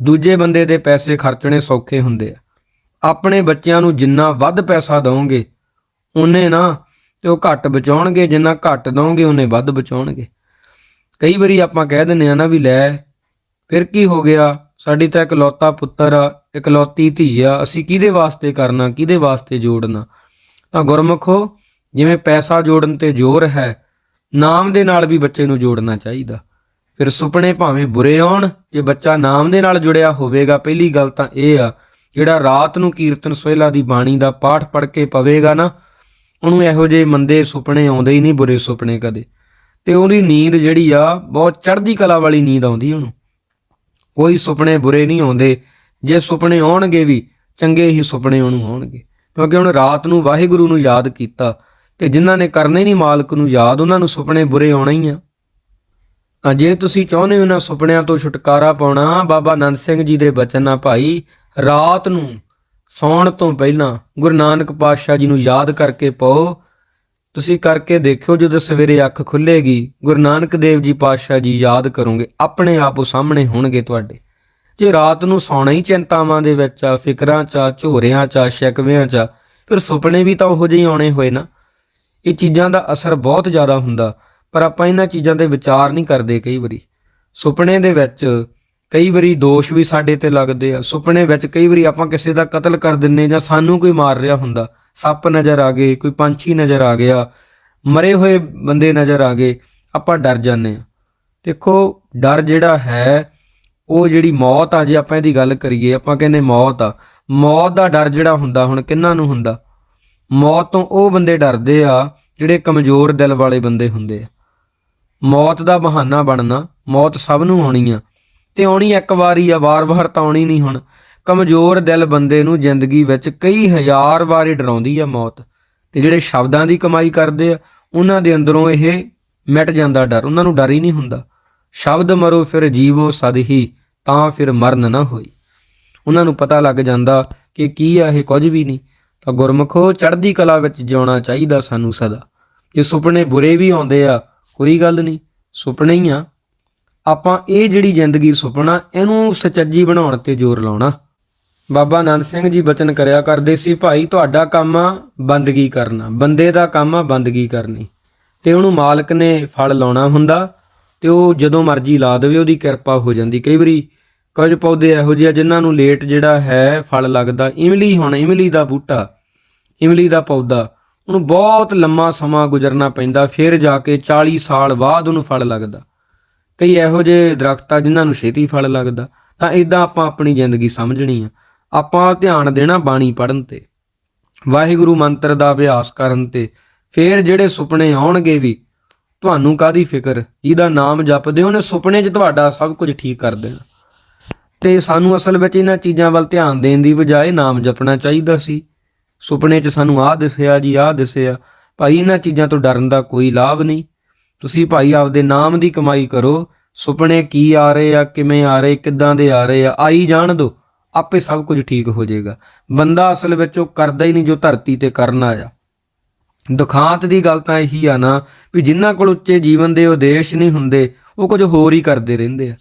ਦੂਜੇ ਬੰਦੇ ਦੇ ਪੈਸੇ ਖਰਚਣੇ ਸੌਖੇ ਹੁੰਦੇ ਆ। ਆਪਣੇ ਬੱਚਿਆਂ ਨੂੰ ਜਿੰਨਾ ਵੱਧ ਪੈਸਾ ਦਵੋਗੇ, ਉਹਨੇ ਨਾ ਤੇ ਉਹ ਘੱਟ ਬਚਾਉਣਗੇ, ਜਿੰਨਾ ਘੱਟ ਦਵੋਗੇ, ਉਹਨੇ ਵੱਧ ਬਚਾਉਣਗੇ। ਕਈ ਵਾਰੀ ਆਪਾਂ ਕਹਿ ਦਿੰਦੇ ਆ ਨਾ ਵੀ ਲੈ, ਫਿਰ ਕੀ ਹੋ ਗਿਆ? ਸਾਡੀ ਤਾਂ ਇਕਲੌਤਾ ਪੁੱਤਰ ਆ, ਇਕਲੌਤੀ ਧੀ ਆ, ਅਸੀਂ ਕਿਹਦੇ ਵਾਸਤੇ ਕਰਨਾ, ਕਿਹਦੇ ਵਾਸਤੇ ਜੋੜਨਾ? ਤਾਂ ਗੁਰਮੁਖੋ, ਜਿਵੇਂ ਪੈਸਾ ਜੋੜਨ ਤੇ ਜ਼ੋਰ ਹੈ, ਨਾਮ ਦੇ ਨਾਲ ਵੀ ਬੱਚੇ ਨੂੰ ਜੋੜਨਾ ਚਾਹੀਦਾ। ਫਿਰ ਸੁਪਨੇ ਭਾਵੇਂ ਬੁਰੇ ਆਉਣ, ਜੇ ਬੱਚਾ ਨਾਮ ਦੇ ਨਾਲ ਜੁੜਿਆ ਹੋਵੇਗਾ, ਪਹਿਲੀ ਗੱਲ ਤਾਂ ਇਹ ਆ, ਜਿਹੜਾ ਰਾਤ ਨੂੰ ਕੀਰਤਨ ਸੋਹਿਲਾ ਦੀ ਬਾਣੀ ਦਾ ਪਾਠ ਪੜ੍ਹ ਕੇ ਪਵੇਗਾ ਨਾ, ਉਹਨੂੰ ਇਹੋ ਜਿਹੇ ਮੰਦੇ ਸੁਪਨੇ ਆਉਂਦੇ ਹੀ ਨਹੀਂ, ਬੁਰੇ ਸੁਪਨੇ ਕਦੇ। ਤੇ ਉਹਦੀ ਨੀਂਦ ਜਿਹੜੀ ਆ, ਬਹੁਤ ਚੜ੍ਹਦੀ ਕਲਾ ਵਾਲੀ ਨੀਂਦ ਆਉਂਦੀ ਉਹਨੂੰ। ਕੋਈ ਸੁਪਨੇ ਬੁਰੇ ਨਹੀਂ ਆਉਂਦੇ, ਜੇ ਸੁਪਨੇ ਆਉਣਗੇ ਵੀ, ਚੰਗੇ ਹੀ ਸੁਪਨੇ ਉਹਨੂੰ ਆਉਣਗੇ। ਕਿਉਂਕਿ ਹੁਣ ਰਾਤ ਨੂੰ ਵਾਹਿਗੁਰੂ ਨੂੰ ਯਾਦ ਕੀਤਾ ਤੇ ਜਿਨ੍ਹਾਂ ਨੇ ਕਰਨੇ ਨਹੀਂ ਮਾਲਕ ਨੂੰ ਯਾਦ, ਉਹਨਾਂ ਨੂੰ ਸੁਪਨੇ ਬੁਰੇ ਆਉਣੇ ਹੀ ਆ। ਤਾਂ ਜੇ ਤੁਸੀਂ ਚਾਹੁੰਦੇ ਹੋ ਉਹਨਾਂ ਸੁਪਨਿਆਂ ਤੋਂ ਛੁਟਕਾਰਾ ਪਾਉਣਾ, ਬਾਬਾ ਆਨੰਦ ਸਿੰਘ ਜੀ ਦੇ ਬਚਨ ਆ, ਭਾਈ, ਰਾਤ ਨੂੰ ਸੌਣ ਤੋਂ ਪਹਿਲਾਂ ਗੁਰੂ ਨਾਨਕ ਪਾਤਸ਼ਾਹ ਜੀ ਨੂੰ ਯਾਦ ਕਰਕੇ ਪਾਓ। ਤੁਸੀਂ ਕਰਕੇ ਦੇਖਿਓ ਜਦੋਂ ਸਵੇਰੇ ਅੱਖ ਖੁੱਲੇਗੀ, ਗੁਰੂ ਨਾਨਕ ਦੇਵ ਜੀ ਪਾਤਸ਼ਾਹ ਜੀ ਯਾਦ ਕਰੋਗੇ, ਆਪਣੇ ਆਪ ਉਹ ਸਾਹਮਣੇ ਹੋਣਗੇ ਤੁਹਾਡੇ। ਜੇ ਰਾਤ ਨੂੰ ਸੌਣਾ ਹੀ ਚਿੰਤਾਵਾਂ ਦੇ ਵਿੱਚ ਆ, ਫਿਕਰਾਂ ਚ ਆ, ਝੋਰਿਆਂ ਚ ਆ, ਸ਼ਿਕਵਿਆਂ ਚ ਆ, ਫਿਰ ਸੁਪਨੇ ਵੀ ਤਾਂ ਉਹੋ ਜਿਹੇ ਹੀ ਆਉਣੇ ਹੋਏ ਨਾ। ਇਹ ਚੀਜ਼ਾਂ ਦਾ ਅਸਰ ਬਹੁਤ ਜ਼ਿਆਦਾ ਹੁੰਦਾ, ਪਰ ਆਪਾਂ ਇਹਨਾਂ ਚੀਜ਼ਾਂ ਤੇ ਵਿਚਾਰ ਨਹੀਂ ਕਰਦੇ ਕਈ ਵਾਰੀ। ਸੁਪਨੇ ਦੇ ਵਿੱਚ ਕਈ ਵਾਰੀ ਦੋਸ਼ ਵੀ ਸਾਡੇ ਤੇ ਲੱਗਦੇ ਆ। ਸੁਪਨੇ ਵਿੱਚ ਕਈ ਵਾਰੀ ਆਪਾਂ ਕਿਸੇ ਦਾ ਕਤਲ ਕਰ ਦਿੰਨੇ ਜਾਂ ਸਾਨੂੰ ਕੋਈ ਮਾਰ ਰਿਹਾ ਹੁੰਦਾ। ਸੱਪ ਨਜ਼ਰ ਆ ਗਏ, ਕੋਈ ਪੰਛੀ ਨਜ਼ਰ ਆ ਗਿਆ, ਮਰੇ ਹੋਏ ਬੰਦੇ ਨਜ਼ਰ ਆ ਗਏ, ਆਪਾਂ ਡਰ ਜਾਂਦੇ ਆ। ਦੇਖੋ, ਡਰ ਜਿਹੜਾ ਹੈ ਉਹ ਜਿਹੜੀ ਮੌਤ ਆ, ਜੇ ਆਪਾਂ ਇਹਦੀ ਗੱਲ ਕਰੀਏ, ਆਪਾਂ ਕਹਿੰਦੇ ਮੌਤ ਆ। ਮੌਤ ਦਾ ਡਰ ਜਿਹੜਾ ਹੁੰਦਾ ਹੁਣ ਕਿੰਨਾਂ ਨੂੰ ਹੁੰਦਾ? ਮੌਤ ਤੋਂ ਉਹ ਬੰਦੇ ਡਰਦੇ ਆ, ਜਿਹੜੇ ਕਮਜ਼ੋਰ ਦਿਲ ਵਾਲੇ ਬੰਦੇ ਹੁੰਦੇ ਆ। ਮੌਤ ਦਾ ਬਹਾਨਾ ਬਣਨਾ, ਮੌਤ ਸਭ ਨੂੰ ਆਉਣੀ ਆ। ਤੇ ਆਉਣੀ ਇੱਕ ਵਾਰੀ ਆ, ਵਾਰ-ਵਾਰ ਤਾਂ ਆਉਣੀ ਨਹੀਂ ਹੁਣ। ਕਮਜ਼ੋਰ ਦਿਲ ਬੰਦੇ ਨੂੰ ਜ਼ਿੰਦਗੀ ਵਿੱਚ ਕਈ ਹਜ਼ਾਰ ਵਾਰੀ ਡਰਾਉਂਦੀ ਆ ਮੌਤ। ਤੇ ਜਿਹੜੇ ਸ਼ਬਦਾਂ ਦੀ ਕਮਾਈ ਕਰਦੇ ਆ, ਉਹਨਾਂ ਦੇ ਅੰਦਰੋਂ ਇਹ ਮਿਟ ਜਾਂਦਾ ਡਰ। ਉਹਨਾਂ ਨੂੰ ਡਰ ਹੀ ਨਹੀਂ ਹੁੰਦਾ। ਸ਼ਬਦ ਮਰੋ ਫਿਰ ਜੀਵੋ ਸਦ ਹੀ, ਤਾਂ ਫਿਰ ਮਰਨ ਨਾ ਹੋਈ। ਉਹਨਾਂ ਨੂੰ ਪਤਾ ਲੱਗ ਜਾਂਦਾ ਕਿ ਕੀ ਆ ਇਹ ਕੁਝ ਵੀ ਨਹੀਂ। ਤਾਂ ਗੁਰਮਖੋ, ਚੜ੍ਹਦੀ ਕਲਾ ਵਿੱਚ ਜਿਉਣਾ ਚਾਹੀਦਾ ਸਾਨੂੰ ਸਦਾ। ਜੇ ਸੁਪਨੇ ਬੁਰੇ ਵੀ ਆਉਂਦੇ ਆ, ਕੋਈ ਗੱਲ ਨਹੀਂ, ਸੁਪਨੇ ਹੀ ਆ। ਆਪਾਂ ਇਹ ਜਿਹੜੀ ਜ਼ਿੰਦਗੀ ਸੁਪਨਾ, ਇਹਨੂੰ ਸਚੱਜੀ ਬਣਾਉਣ ਤੇ ਜ਼ੋਰ ਲਾਉਣਾ। ਬਾਬਾ ਆਨੰਦ ਸਿੰਘ ਜੀ ਬਚਨ ਕਰਿਆ ਕਰਦੇ ਸੀ, ਭਾਈ, ਤੁਹਾਡਾ ਕੰਮ ਆ ਬੰਦਗੀ ਕਰਨਾ, ਬੰਦੇ ਦਾ ਕੰਮ ਆ ਬੰਦਗੀ ਕਰਨੀ। ਤੇ ਉਹਨੂੰ ਮਾਲਕ ਨੇ ਫਲ ਲਾਉਣਾ ਹੁੰਦਾ ਤੇ ਉਹ ਜਦੋਂ ਮਰਜ਼ੀ ਲਾ ਦੇਵੇ, ਉਹਦੀ ਕਿਰਪਾ ਹੋ ਜਾਂਦੀ। ਕਈ ਵਾਰੀ ਕੁਝ ਪੌਦੇ ਇਹੋ ਜਿਹੇ ਆ ਜਿਨ੍ਹਾਂ ਨੂੰ ਲੇਟ ਜਿਹੜਾ ਹੈ, ਫਲ ਲੱਗਦਾ, ਇਮਲੀ ਹੁਣ ਇਮਲੀ ਦਾ ਬੂਟਾ, ਇਮਲੀ ਦਾ ਪੌਦਾ, ਉਹਨੂੰ ਬਹੁਤ ਲੰਮਾ ਸਮਾਂ ਗੁਜ਼ਰਨਾ ਪੈਂਦਾ, ਫਿਰ ਜਾ ਕੇ 40 ਸਾਲ ਬਾਅਦ ਉਹਨੂੰ ਫਲ ਲੱਗਦਾ। ਕਈ ਇਹੋ ਜਿਹੇ ਦਰਖਤ ਆ ਜਿਨ੍ਹਾਂ ਨੂੰ ਛੇਤੀ ਫਲ ਲੱਗਦਾ। ਤਾਂ ਇਦਾਂ ਆਪਾਂ ਆਪਣੀ ਜ਼ਿੰਦਗੀ ਸਮਝਣੀ ਆ। ਆਪਾਂ ਧਿਆਨ ਦੇਣਾ ਬਾਣੀ ਪੜਨ ਤੇ। ਵਾਹਿਗੁਰੂ ਮੰਤਰ ਦਾ ਅਭਿਆਸ ਕਰਨ ਤੇ। ਫਿਰ ਜਿਹੜੇ ਸੁਪਨੇ ਆਉਣਗੇ ਵੀ ਤੁਹਾਨੂੰ ਕਾਦੀ ਫਿਕਰ? ਜਿਹਦਾ ਨਾਮ ਜਪਦੇ ਹੋ, ਉਹਨੇ ਸੁਪਨੇ 'ਚ ਤੁਹਾਡਾ ਸਭ ਕੁਝ ਠੀਕ ਕਰ ਦੇਣਾ। ਤੇ ਸਾਨੂੰ ਅਸਲ ਵਿੱਚ ਇਹਨਾਂ ਚੀਜ਼ਾਂ ਵੱਲ ਧਿਆਨ ਦੇਣ ਦੀ ਬਜਾਏ ਨਾਮ ਜਪਣਾ ਚਾਹੀਦਾ ਸੀ। ਸੁਪਨੇ 'ਚ ਸਾਨੂੰ ਆਹ ਦਿਸਿਆ ਜੀ ਆਹ ਦਿਸਿਆ। ਭਾਈ ਇਹਨਾਂ ਚੀਜ਼ਾਂ ਤੋਂ ਡਰਨ ਦਾ ਕੋਈ ਲਾਭ ਨਹੀਂ। ਤੁਸੀਂ ਭਾਈ ਆਪਦੇ ਨਾਮ ਦੀ ਕਮਾਈ ਕਰੋ। ਸੁਪਨੇ ਕੀ ਆ ਰਹੇ ਆ ਕਿਵੇਂ ਆ ਰਹੇ ਕਿੱਦਾਂ ਦੇ ਆ ਰਹੇ ਆ ਆਈ ਜਾਣ ਦੋ ਆਪੇ ਸਭ ਕੁਝ ਠੀਕ ਹੋ ਜਾਏਗਾ। ਬੰਦਾ ਅਸਲ ਵਿੱਚ ਉਹ ਕਰਦਾ ਹੀ ਨਹੀਂ ਜੋ ਧਰਤੀ ਤੇ ਕਰਨਾ ਆ ਦੁਖਾਂਤ ਦੀ ਗੱਲ ਤਾਂ ਇਹੀ ਆ ਨਾ ਵੀ ਜਿਨ੍ਹਾਂ ਕੋਲ ਉੱਚੇ ਜੀਵਨ ਦੇ ਉਦੇਸ਼ ਨਹੀਂ ਹੁੰਦੇ, ਉਹ ਕੁਝ ਹੋਰ ਹੀ ਕਰਦੇ ਰਹਿੰਦੇ ਆ।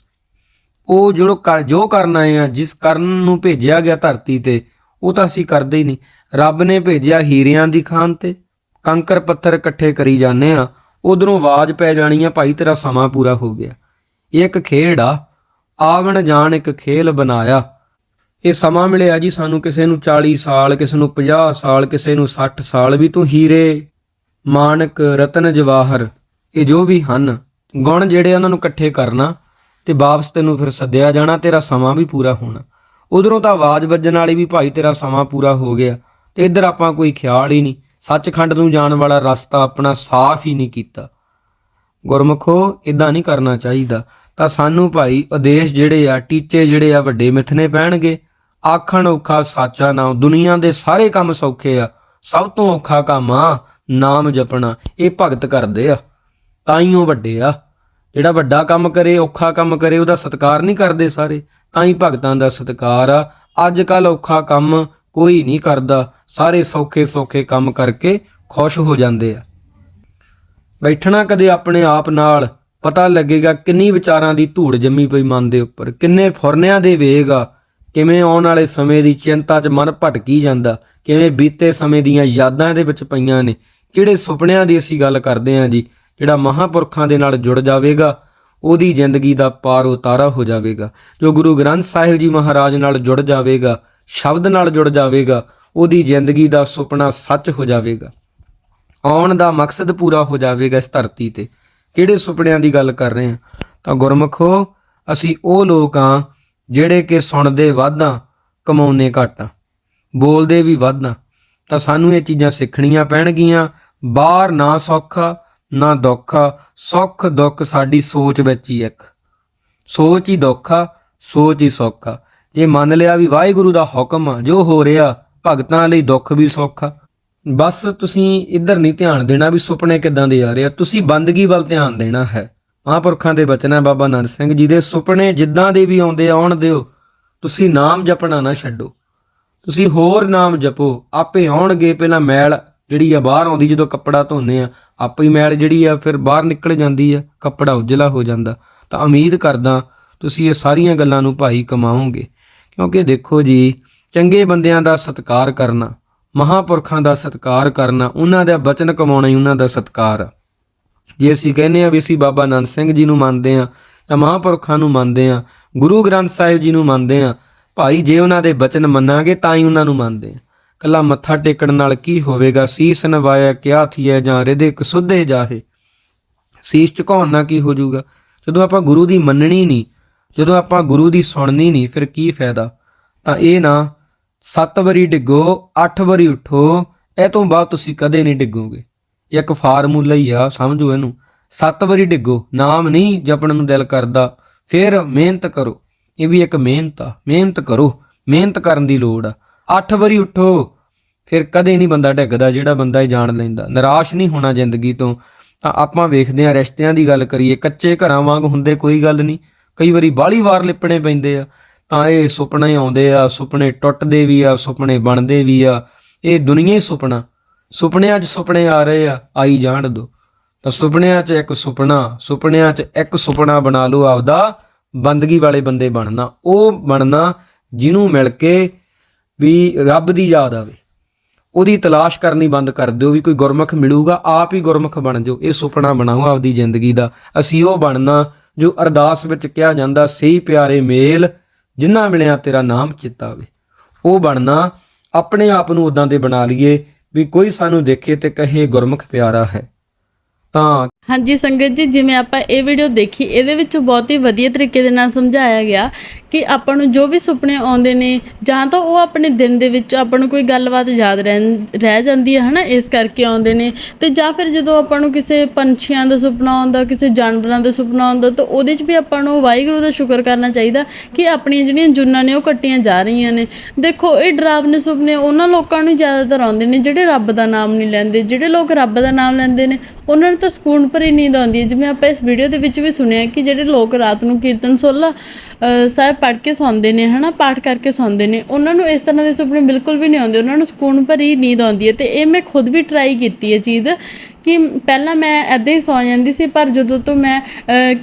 ਉਹ ਜੋ ਕਰ- ਜੋ ਕਰਨਾ ਆ, ਜਿਸ ਕਰਨ ਨੂੰ ਭੇਜਿਆ ਗਿਆ ਧਰਤੀ ਤੇ, ਉਹ ਤਾਂ ਅਸੀਂ ਕਰਦੇ ਹੀ ਨਹੀਂ। ਰੱਬ ਨੇ ਭੇਜਿਆ ਹੀਰਿਆਂ ਦੀ ਖਾਨ ਤੇ, ਕੰਕਰ ਪੱਥਰ ਇਕੱਠੇ ਕਰੀ ਜਾਂਦੇ ਆ, ਉਧਰੋਂ ਆਵਾਜ਼ ਪੈ ਜਾਣੀ ਆ, ਭਾਈ ਤੇਰਾ ਸਮਾਂ ਪੂਰਾ ਹੋ ਗਿਆ। ਇਹ ਇੱਕ ਖੇਡ ਆ, ਆਵਣ ਜਾਣ ਇੱਕ ਖੇਲ ਬਣਾਇਆ। ਇਹ ਸਮਾਂ ਮਿਲਿਆ ਜੀ ਸਾਨੂੰ ਕਿਸੇ ਨੂੰ 40 ਸਾਲ, ਕਿਸੇ ਨੂੰ 50 ਸਾਲ, ਕਿਸੇ ਨੂੰ 60 ਸਾਲ ਵੀ ਤੂੰ ਹੀਰੇ, ਮਾਨਕ, ਰਤਨ, ਜਵਾਹਰ, ਇਹ ਜੋ ਵੀ ਹਨ, ਗੁਣ ਜਿਹੜੇ ਉਹਨਾਂ ਨੂੰ ਇਕੱਠੇ ਕਰਨਾ ਤੇ ਵਾਪਸ ਤੈਨੂੰ ਫਿਰ ਸੱਦਿਆ ਜਾਣਾ, ਤੇਰਾ ਸਮਾਂ ਵੀ ਪੂਰਾ ਹੋਣਾ। ਉਧਰੋਂ ਤਾਂ ਆਵਾਜ਼ ਵੱਜਣ ਵਾਲੀ ਵੀ ਭਾਈ ਤੇਰਾ ਸਮਾਂ ਪੂਰਾ ਹੋ ਗਿਆ ਤੇ ਇੱਧਰ ਆਪਾਂ ਕੋਈ ਖਿਆਲ ਹੀ ਨਹੀਂ। ਸੱਚਖੰਡ ਨੂੰ ਜਾਣ ਵਾਲਾ ਰਸਤਾ ਆਪਣਾ ਸਾਫ਼ ਹੀ ਨਹੀਂ ਕੀਤਾ। ਗੁਰਮਖੋ ਇਦਾਂ ਨਹੀਂ ਕਰਨਾ ਚਾਹੀਦਾ। ਤਾਂ ਸਾਨੂੰ ਭਾਈ ਉਦੇਸ਼ ਜਿਹੜੇ ਆ, ਟੀਚੇ ਜਿਹੜੇ ਆ, ਵੱਡੇ ਮਿੱਥਨੇ ਪੈਣਗੇ। ਆਖਣ ਔਖਾ ਸਾਚਾ ਨਾਮ ਦੁਨੀਆ ਦੇ ਸਾਰੇ ਕੰਮ ਸੌਖੇ ਆ। ਸਭ ਤੋਂ ਔਖਾ ਕੰਮ ਆ, ਨਾਮ ਜਪਣਾ। ਇਹ ਭਗਤ ਕਰਦੇ ਆ ਤਾਂ ਹੀ ਉਹ ਵੱਡੇ ਆ। ਜਿਹੜਾ ਵੱਡਾ ਕੰਮ ਕਰੇ, ਔਖਾ ਕੰਮ ਕਰੇ, ਉਹਦਾ ਸਤਿਕਾਰ ਨਹੀਂ ਕਰਦੇ ਸਾਰੇ, ਤਾਂ ਹੀ ਭਗਤਾਂ ਦਾ ਸਤਿਕਾਰ ਆ। ਅੱਜ ਕੱਲ ਔਖਾ ਕੰਮ ਕੋਈ ਨਹੀਂ ਕਰਦਾ। ਸਾਰੇ ਸੌਖੇ ਸੌਖੇ ਕੰਮ ਕਰਕੇ ਖੁਸ਼ ਹੋ ਜਾਂਦੇ ਆ। ਬੈਠਣਾ ਕਦੇ ਆਪਣੇ ਆਪ ਨਾਲ, ਪਤਾ ਲੱਗੇਗਾ ਕਿੰਨੀ ਵਿਚਾਰਾਂ ਦੀ ਧੂੜ ਜੰਮੀ ਪਈ ਮਨ ਦੇ ਉੱਪਰ, ਕਿੰਨੇ ਫੁਰਨਿਆਂ ਦੇ ਵੇਗ ਆ। ਕਿਵੇਂ ਆਉਣ ਵਾਲੇ ਸਮੇਂ ਦੀ ਚਿੰਤਾ 'ਚ ਮਨ ਭਟਕੀ ਜਾਂਦਾ, ਕਿਵੇਂ ਬੀਤੇ ਸਮੇਂ ਦੀਆਂ ਯਾਦਾਂ ਦੇ ਵਿੱਚ ਪਈਆਂ ਨੇ, ਕਿਹੜੇ ਸੁਪਨਿਆਂ ਦੀ ਅਸੀਂ ਗੱਲ ਕਰਦੇ ਹਾਂ ਜੀ, ਜਿਹੜਾ ਮਹਾਪੁਰਖਾਂ ਦੇ ਨਾਲ ਜੁੜ ਜਾਵੇਗਾ, ਉਹਦੀ ਜ਼ਿੰਦਗੀ ਦਾ ਪਾਰ ਉਤਾਰਾ ਹੋ ਜਾਵੇਗਾ, ਜੋ ਗੁਰੂ ਗ੍ਰੰਥ ਸਾਹਿਬ ਜੀ ਮਹਾਰਾਜ ਨਾਲ ਜੁੜ ਜਾਵੇਗਾ, ਸ਼ਬਦ ਨਾਲ ਜੁੜ ਜਾਵੇਗਾ, ਉਹਦੀ ਜ਼ਿੰਦਗੀ ਦਾ ਸੁਪਨਾ ਸੱਚ ਹੋ ਜਾਵੇਗਾ। ਆਉਣ ਦਾ ਮਕਸਦ ਪੂਰਾ ਹੋ ਜਾਵੇਗਾ ਇਸ ਧਰਤੀ ਤੇ। ਕਿਹੜੇ ਸੁਪਨਿਆਂ ਦੀ ਗੱਲ ਕਰ ਰਹੇ ਹਾਂ? ਤਾਂ ਗੁਰਮਖੋ, ਅਸੀਂ ਉਹ ਲੋਕ ਆ ਜਿਹੜੇ ਕਿ ਸੁਣਦੇ ਵਾਧਾ ਕਮਾਉਨੇ ਘੱਟ ਆ। ਬੋਲਦੇ ਵੀ ਵਾਧਾ ਤਾਂ ਸਾਨੂੰ ਇਹ ਚੀਜ਼ਾਂ ਸਿੱਖਣੀਆਂ ਪੈਣਗੀਆਂ। ਬਾਹਰ ਨਾ ਸੌਖਾ ਨਾ ਦੁੱਖਾ ਸੁੱਖ ਦੁੱਖ ਸਾਡੀ ਸੋਚ ਵਿੱਚ ਹੀ ਇੱਕ। ਸੋਚ ਹੀ ਦੁੱਖ ਸੋਚ ਹੀ ਸੌਖਾ ਜੇ ਮੰਨ ਲਿਆ ਵੀ ਵਾਹਿਗੁਰੂ ਦਾ ਹੁਕਮ ਆ, ਜੋ ਹੋ ਰਿਹਾ, ਭਗਤਾਂ ਲਈ ਦੁੱਖ ਵੀ ਸੌਖਾ ਬਸ ਤੁਸੀਂ ਇੱਧਰ ਨਹੀਂ ਧਿਆਨ ਦੇਣਾ ਵੀ ਸੁਪਨੇ ਕਿੱਦਾਂ ਦੇ ਆ ਰਹੇ ਆ। ਤੁਸੀਂ ਬੰਦਗੀ ਵੱਲ ਧਿਆਨ ਦੇਣਾ ਹੈ। ਮਹਾਂਪੁਰਖਾਂ ਦੇ ਬਚਨ ਹੈ ਬਾਬਾ ਨੰਦ ਸਿੰਘ ਜੀ ਦੇ ਸੁਪਨੇ ਜਿੱਦਾਂ ਦੇ ਵੀ ਆਉਂਦੇ ਆਉਣ ਦਿਓ, ਤੁਸੀਂ ਨਾਮ ਜਪਣਾ ਨਾ ਛੱਡੋ। ਤੁਸੀਂ ਹੋਰ ਨਾਮ ਜਪੋ, ਆਪੇ ਆਉਣਗੇ ਪਹਿਲਾਂ ਮੈਲ ਜਿਹੜੀ ਆ ਬਾਹਰ ਆਉਂਦੀ, ਜਦੋਂ ਕੱਪੜਾ ਧੋਨੇ ਆ, ਆਪੇ ਹੀ ਮੈਲ ਜਿਹੜੀ ਆ ਫਿਰ ਬਾਹਰ ਨਿਕਲ ਜਾਂਦੀ ਆ, ਕੱਪੜਾ ਉਜਲਾ ਹੋ ਜਾਂਦਾ। ਤਾਂ ਉਮੀਦ ਕਰਦਾ ਤੁਸੀਂ ਇਹ ਸਾਰੀਆਂ ਗੱਲਾਂ ਨੂੰ ਭਾਈ ਕਮਾਓਗੇ। ਕਿਉਂਕਿ ਦੇਖੋ ਜੀ, ਚੰਗੇ ਬੰਦਿਆਂ ਦਾ ਸਤਿਕਾਰ ਕਰਨਾ, ਮਹਾਪੁਰਖਾਂ ਦਾ ਸਤਿਕਾਰ ਕਰਨਾ, ਉਹਨਾਂ ਦਾ ਬਚਨ ਕਮਾਉਣਾ ਹੀ ਉਹਨਾਂ ਦਾ ਸਤਿਕਾਰ ਆ। ਜੇ ਅਸੀਂ ਕਹਿੰਦੇ ਆ ਵੀ ਅਸੀਂ ਬਾਬਾ ਨੰਦ ਸਿੰਘ ਜੀ ਨੂੰ ਮੰਨਦੇ ਆ ਜਾਂ ਮਹਾਂਪੁਰਖਾਂ ਨੂੰ ਮੰਨਦੇ ਆ ਗੁਰੂ ਗ੍ਰੰਥ ਸਾਹਿਬ ਜੀ ਨੂੰ ਮੰਨਦੇ ਆ ਭਾਈ ਜੇ ਉਹਨਾਂ ਦੇ ਬਚਨ ਮੰਨਾਂਗੇ ਤਾਂ ਹੀ ਉਹਨਾਂ ਨੂੰ ਮੰਨਦੇ ਆ ਕੱਲਾ ਮੱਥਾ ਟੇਕਣ ਨਾਲ ਕੀ ਹੋਵੇਗਾ? ਸੀਸ ਨਵਾਇਆ ਕਿਆ ਥੀਏ ਜਾਂ ਰਿਦੇ ਕਸੁੱਧੇ ਜਾਹੇ? ਸੀਸ ਝੁਕਾਉਣ ਨਾਲ ਕੀ ਹੋ ਜਾਊਗਾ? ਜਦੋਂ ਆਪਾਂ ਗੁਰੂ ਦੀ ਮੰਨਣੀ ਨਹੀਂ, ਜਦੋਂ ਆਪਾਂ ਗੁਰੂ ਦੀ ਸੁਣਨੀ ਨਹੀਂ, ਫਿਰ ਕੀ ਫਾਇਦਾ? ਤਾਂ ਇਹ ਨਾ, ਸੱਤ ਵਾਰੀ ਡਿੱਗੋ, ਅੱਠ ਵਾਰੀ ਉਠੋ, ਇਹ ਤੋਂ ਬਾਅਦ ਤੁਸੀਂ ਕਦੇ ਨਹੀਂ ਡਿੱਗੋਗੇ। ਇੱਕ ਫਾਰਮੂਲਾ ਹੀ ਆ, ਸਮਝੋ ਇਹਨੂੰ। ਸੱਤ ਵਾਰੀ ਡਿੱਗੋ, ਨਾਮ ਨਹੀਂ ਜਪਣ ਨੂੰ ਦਿਲ ਕਰਦਾ, ਫਿਰ ਮਿਹਨਤ ਕਰੋ। ਇਹ ਵੀ ਇੱਕ ਮਿਹਨਤ ਆ, ਮਿਹਨਤ ਕਰੋ, ਮਿਹਨਤ ਕਰਨ ਦੀ ਲੋੜ ਆ। ਅੱਠ ਵਾਰੀ ਉੱਠੋ, ਫਿਰ ਕਦੇ ਨਹੀਂ ਬੰਦਾ ਡਿੱਗਦਾ, ਜਿਹੜਾ ਬੰਦਾ ਇਹ ਜਾਣ ਲੈਂਦਾ। ਨਿਰਾਸ਼ ਨਹੀਂ ਹੋਣਾ ਜ਼ਿੰਦਗੀ ਤੋਂ। ਤਾਂ ਆਪਾਂ ਵੇਖਦੇ ਆ ਰਿਸ਼ਤਿਆਂ ਦੀ ਗੱਲ ਕਰੀਏ, ਕੱਚੇ ਘਰਾਂ ਵਾਂਗ ਹੁੰਦੇ ਕੋਈ ਗੱਲ ਨਹੀਂ। ਕਈ ਵਾਰੀ ਬਾਹਲੀ ਵਾਰ ਲਿਪਣੇ ਪੈਂਦੇ ਆ, ਤਾਂ ਇਹ ਸੁਪਨੇ ਆਉਂਦੇ ਆ, ਸੁਪਨੇ ਟੁੱਟਦੇ ਵੀ ਆ, ਸੁਪਨੇ ਬਣਦੇ ਵੀ ਆ। ਇਹ ਦੁਨੀਆ ਹੀ ਸੁਪਨਾ। ਸੁਪਨਿਆਂ 'ਚ ਸੁਪਨੇ ਆ ਰਹੇ ਆ, ਆਈ ਜਾਣ ਦੋ। ਤਾਂ ਸੁਪਨਿਆਂ 'ਚ ਇੱਕ ਸੁਪਨਾ, ਸੁਪਨਿਆਂ 'ਚ ਇੱਕ ਸੁਪਨਾ ਬਣਾ ਲਓ ਆਪਦਾ, ਬੰਦਗੀ ਵਾਲੇ ਬੰਦੇ ਬਣਨਾ। ਉਹ ਬਣਨਾ ਜਿਹਨੂੰ ਮਿਲ ਕੇ ਵੀ ਰੱਬ ਦੀ ਯਾਦ ਆਵੇ। ਉਹਦੀ ਤਲਾਸ਼ ਕਰਨੀ ਬੰਦ ਕਰ ਦਿਓ ਵੀ ਕੋਈ ਗੁਰਮੁਖ ਮਿਲੂਗਾ, ਆਪ ਹੀ ਗੁਰਮੁਖ ਬਣ ਜਾਓ। ਇਹ ਸੁਪਨਾ ਬਣਾਓ ਆਪਦੀ ਜ਼ਿੰਦਗੀ ਦਾ। ਅਸੀਂ ਉਹ ਬਣਨਾ ਜੋ ਅਰਦਾਸ ਵਿੱਚ ਕਿਹਾ ਜਾਂਦਾ, ਸਹੀ ਪਿਆਰੇ ਮੇਲ, ਜਿੰਨਾ ਮਿਲਿਆ ਤੇਰਾ ਨਾਮ ਚਿੱਤਾਵੇ ਉਹ ਬਣਨਾ, ਆਪਣੇ ਆਪ ਨੂੰ ਉਦਾਂ ਦੇ ਬਣਾ ਲਈਏ ਵੀ ਕੋਈ ਸਾਨੂੰ ਦੇਖੇ ਤੇ ਕਹੇ ਗੁਰਮੁਖ ਪਿਆਰਾ ਹੈ ਤਾਂ ਹਾਂਜੀ ਸੰਗਤ ਜੀ, ਜਿਵੇਂ ਆਪਾਂ ਇਹ ਵੀਡੀਓ ਦੇਖੀ, ਇਹਦੇ ਵਿੱਚ ਬਹੁਤ ਹੀ ਵਧੀਆ ਤਰੀਕੇ ਦੇ ਨਾਲ ਸਮਝਾਇਆ ਗਿਆ ਕਿ ਆਪਾਂ ਨੂੰ ਜੋ ਵੀ ਸੁਪਨੇ ਆਉਂਦੇ ਨੇ, ਜਾਂ ਤਾਂ ਉਹ ਆਪਣੇ ਦਿਨ ਦੇ ਵਿੱਚ ਆਪਾਂ ਨੂੰ ਕੋਈ ਗੱਲਬਾਤ ਯਾਦ ਰਹਿ ਰਹਿ ਜਾਂਦੀ ਹੈ, ਹਨਾ, ਇਸ ਕਰਕੇ ਆਉਂਦੇ ਨੇ। ਤੇ ਜਾਂ ਫਿਰ ਜਦੋਂ ਆਪਾਂ ਨੂੰ ਕਿਸੇ ਪੰਛੀਆਂ ਦਾ ਸੁਪਨਾ ਆਉਂਦਾ, ਕਿਸੇ ਜਾਨਵਰਾਂ ਦਾ ਸੁਪਨਾ ਆਉਂਦਾ, ਤਾਂ ਉਹਦੇ 'ਚ ਵੀ ਆਪਾਂ ਨੂੰ ਵਾਹਿਗੁਰੂ ਦਾ ਸ਼ੁਕਰ ਕਰਨਾ ਚਾਹੀਦਾ ਕਿ ਆਪਣੀਆਂ ਜਿਹੜੀਆਂ ਜੁਨਾਂ ਨੇ, ਉਹ ਕੱਟੀਆਂ ਜਾ ਰਹੀਆਂ ਨੇ। ਦੇਖੋ, ਇਹ ਡਰਾਵਨੇ ਸੁਪਨੇ ਉਹਨਾਂ ਲੋਕਾਂ ਨੂੰ ਜ਼ਿਆਦਾਤਰ ਆਉਂਦੇ ਨੇ, ਜਿਹੜੇ ਰੱਬ ਦਾ ਨਾਮ ਨਹੀਂ ਲੈਂਦੇ। ਜਿਹੜੇ ਲੋਕ ਰੱਬ ਦਾ ਨਾਮ ਲੈਂਦੇ ਨੇ, ਉਹਨਾਂ ਨੂੰ ਤਾਂ ਸਕੂਨ ਭਰੀ ਨੀਂਦ ਆਉਂਦੀ ਹੈ। ਜਿਵੇਂ ਆਪਾਂ ਇਸ ਵੀਡੀਓ ਦੇ ਵਿੱਚ ਵੀ ਸੁਣਿਆ ਕਿ ਜਿਹੜੇ ਲੋਕ ਰਾਤ ਨੂੰ ਕੀਰਤਨ ਸੋਲਾ ਸਾਹਿਬ ਪੜ੍ਹ ਕੇ ਸੌਂਦੇ ਨੇ ਹਨਾ ਪਾਠ ਕਰਕੇ ਸੌਂਦੇ ਨੇ ਉਹਨਾਂ ਨੂੰ ਇਸ ਤਰ੍ਹਾਂ ਦੇ ਸੁਪਨੇ ਬਿਲਕੁਲ ਵੀ ਨਹੀਂ ਆਉਂਦੇ। ਉਹਨਾਂ ਨੂੰ ਸਕੂਨ ਭਰੀ ਨੀਂਦ ਆਉਂਦੀ ਹੈ। ਤੇ ਇਹ ਮੈਂ ਖੁਦ ਵੀ ਟਰਾਈ ਕੀਤੀ ਹੈ ਚੀਜ਼ ਕਿ ਪਹਿਲਾਂ ਮੈਂ ਐਦਾਂ ਹੀ ਸੌ ਜਾਂਦੀ ਸੀ ਪਰ ਜਦੋਂ ਤੋਂ ਮੈਂ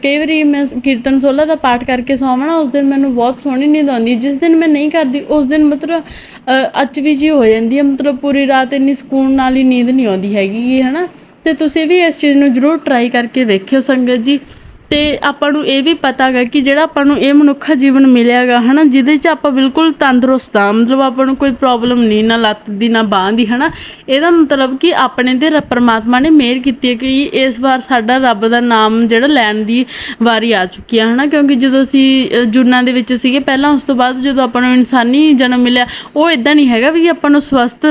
ਕਈ ਵਾਰੀ ਮੈਂ ਕੀਰਤਨ ਸੋਲਾ ਦਾ ਪਾਠ ਕਰਕੇ ਸੌਵਾਂ ਨਾ ਉਸ ਦਿਨ ਮੈਨੂੰ ਬਹੁਤ ਸੋਹਣੀ ਨੀਂਦ ਆਉਂਦੀ। ਜਿਸ ਦਿਨ ਮੈਂ ਨਹੀਂ ਕਰਦੀ ਉਸ ਦਿਨ ਮਤਲਬ ਅ, ਅਚਵੀ ਜੀ ਹੋ ਜਾਂਦੀ ਹੈ। ਮਤਲਬ ਪੂਰੀ ਰਾਤ ਇੰਨੀ ਸਕੂਨ ਨਾਲ ਹੀ ਨੀਂਦ ਨਹੀਂ ਆਉਂਦੀ ਹੈਗੀ ਹੈ ਹਨਾ। ਤੇ ਤੁਸੀਂ ਵੀ ਇਸ ਚੀਜ਼ ਨੂੰ ਜ਼ਰੂਰ ਟਰਾਈ ਕਰਕੇ ਵੇਖਿਓ ਸੰਗਤ ਜੀ। ਤੇ ਆਪਾਂ ਨੂੰ ਇਹ ਵੀ ਪਤਾ ਹੈਗਾ ਕਿ ਜਿਹੜਾ ਆਪਾਂ ਨੂੰ ਇਹ ਮਨੁੱਖਾ ਜੀਵਨ ਮਿਲਿਆਗਾ ਹਨਾ ਜਿਹਦੇ 'ਚ ਆਪਾਂ ਬਿਲਕੁਲ ਤੰਦਰੁਸਤ ਆ ਮਤਲਬ ਆਪਾਂ ਨੂੰ ਕੋਈ ਪ੍ਰੋਬਲਮ ਨਹੀਂ ਨਾ ਲੱਤ ਦੀ ਨਾ ਬਾਂਹ ਦੀ ਹਨਾ। ਇਹਦਾ ਮਤਲਬ ਕਿ ਆਪਣੇ ਤੇ ਰ- ਪ੍ਰਮਾਤਮਾ ਨੇ ਮਿਹਰ ਕੀਤੀ ਹੈ ਕਿ ਇਸ ਵਾਰ ਸਾਡਾ ਰੱਬ ਦਾ ਨਾਮ ਜਿਹੜਾ ਲੈਣ ਦੀ ਵਾਰੀ ਆ ਚੁੱਕੀ ਆ ਹਨਾ। ਕਿਉਂਕਿ ਜਦੋਂ ਅਸੀਂ ਅ, ਜੁਰਨਾਂ ਦੇ ਵਿੱਚ ਸੀਗੇ ਪਹਿਲਾਂ ਉਸ ਤੋਂ ਬਾਅਦ ਜਦੋਂ ਆਪਾਂ ਨੂੰ ਇਨਸਾਨੀ ਜਨਮ ਮਿਲਿਆ ਉਹ ਇਦਾਂ ਨਹੀਂ ਹੈਗਾ ਵੀ ਆਪਾਂ ਨੂੰ ਸਵਸਥ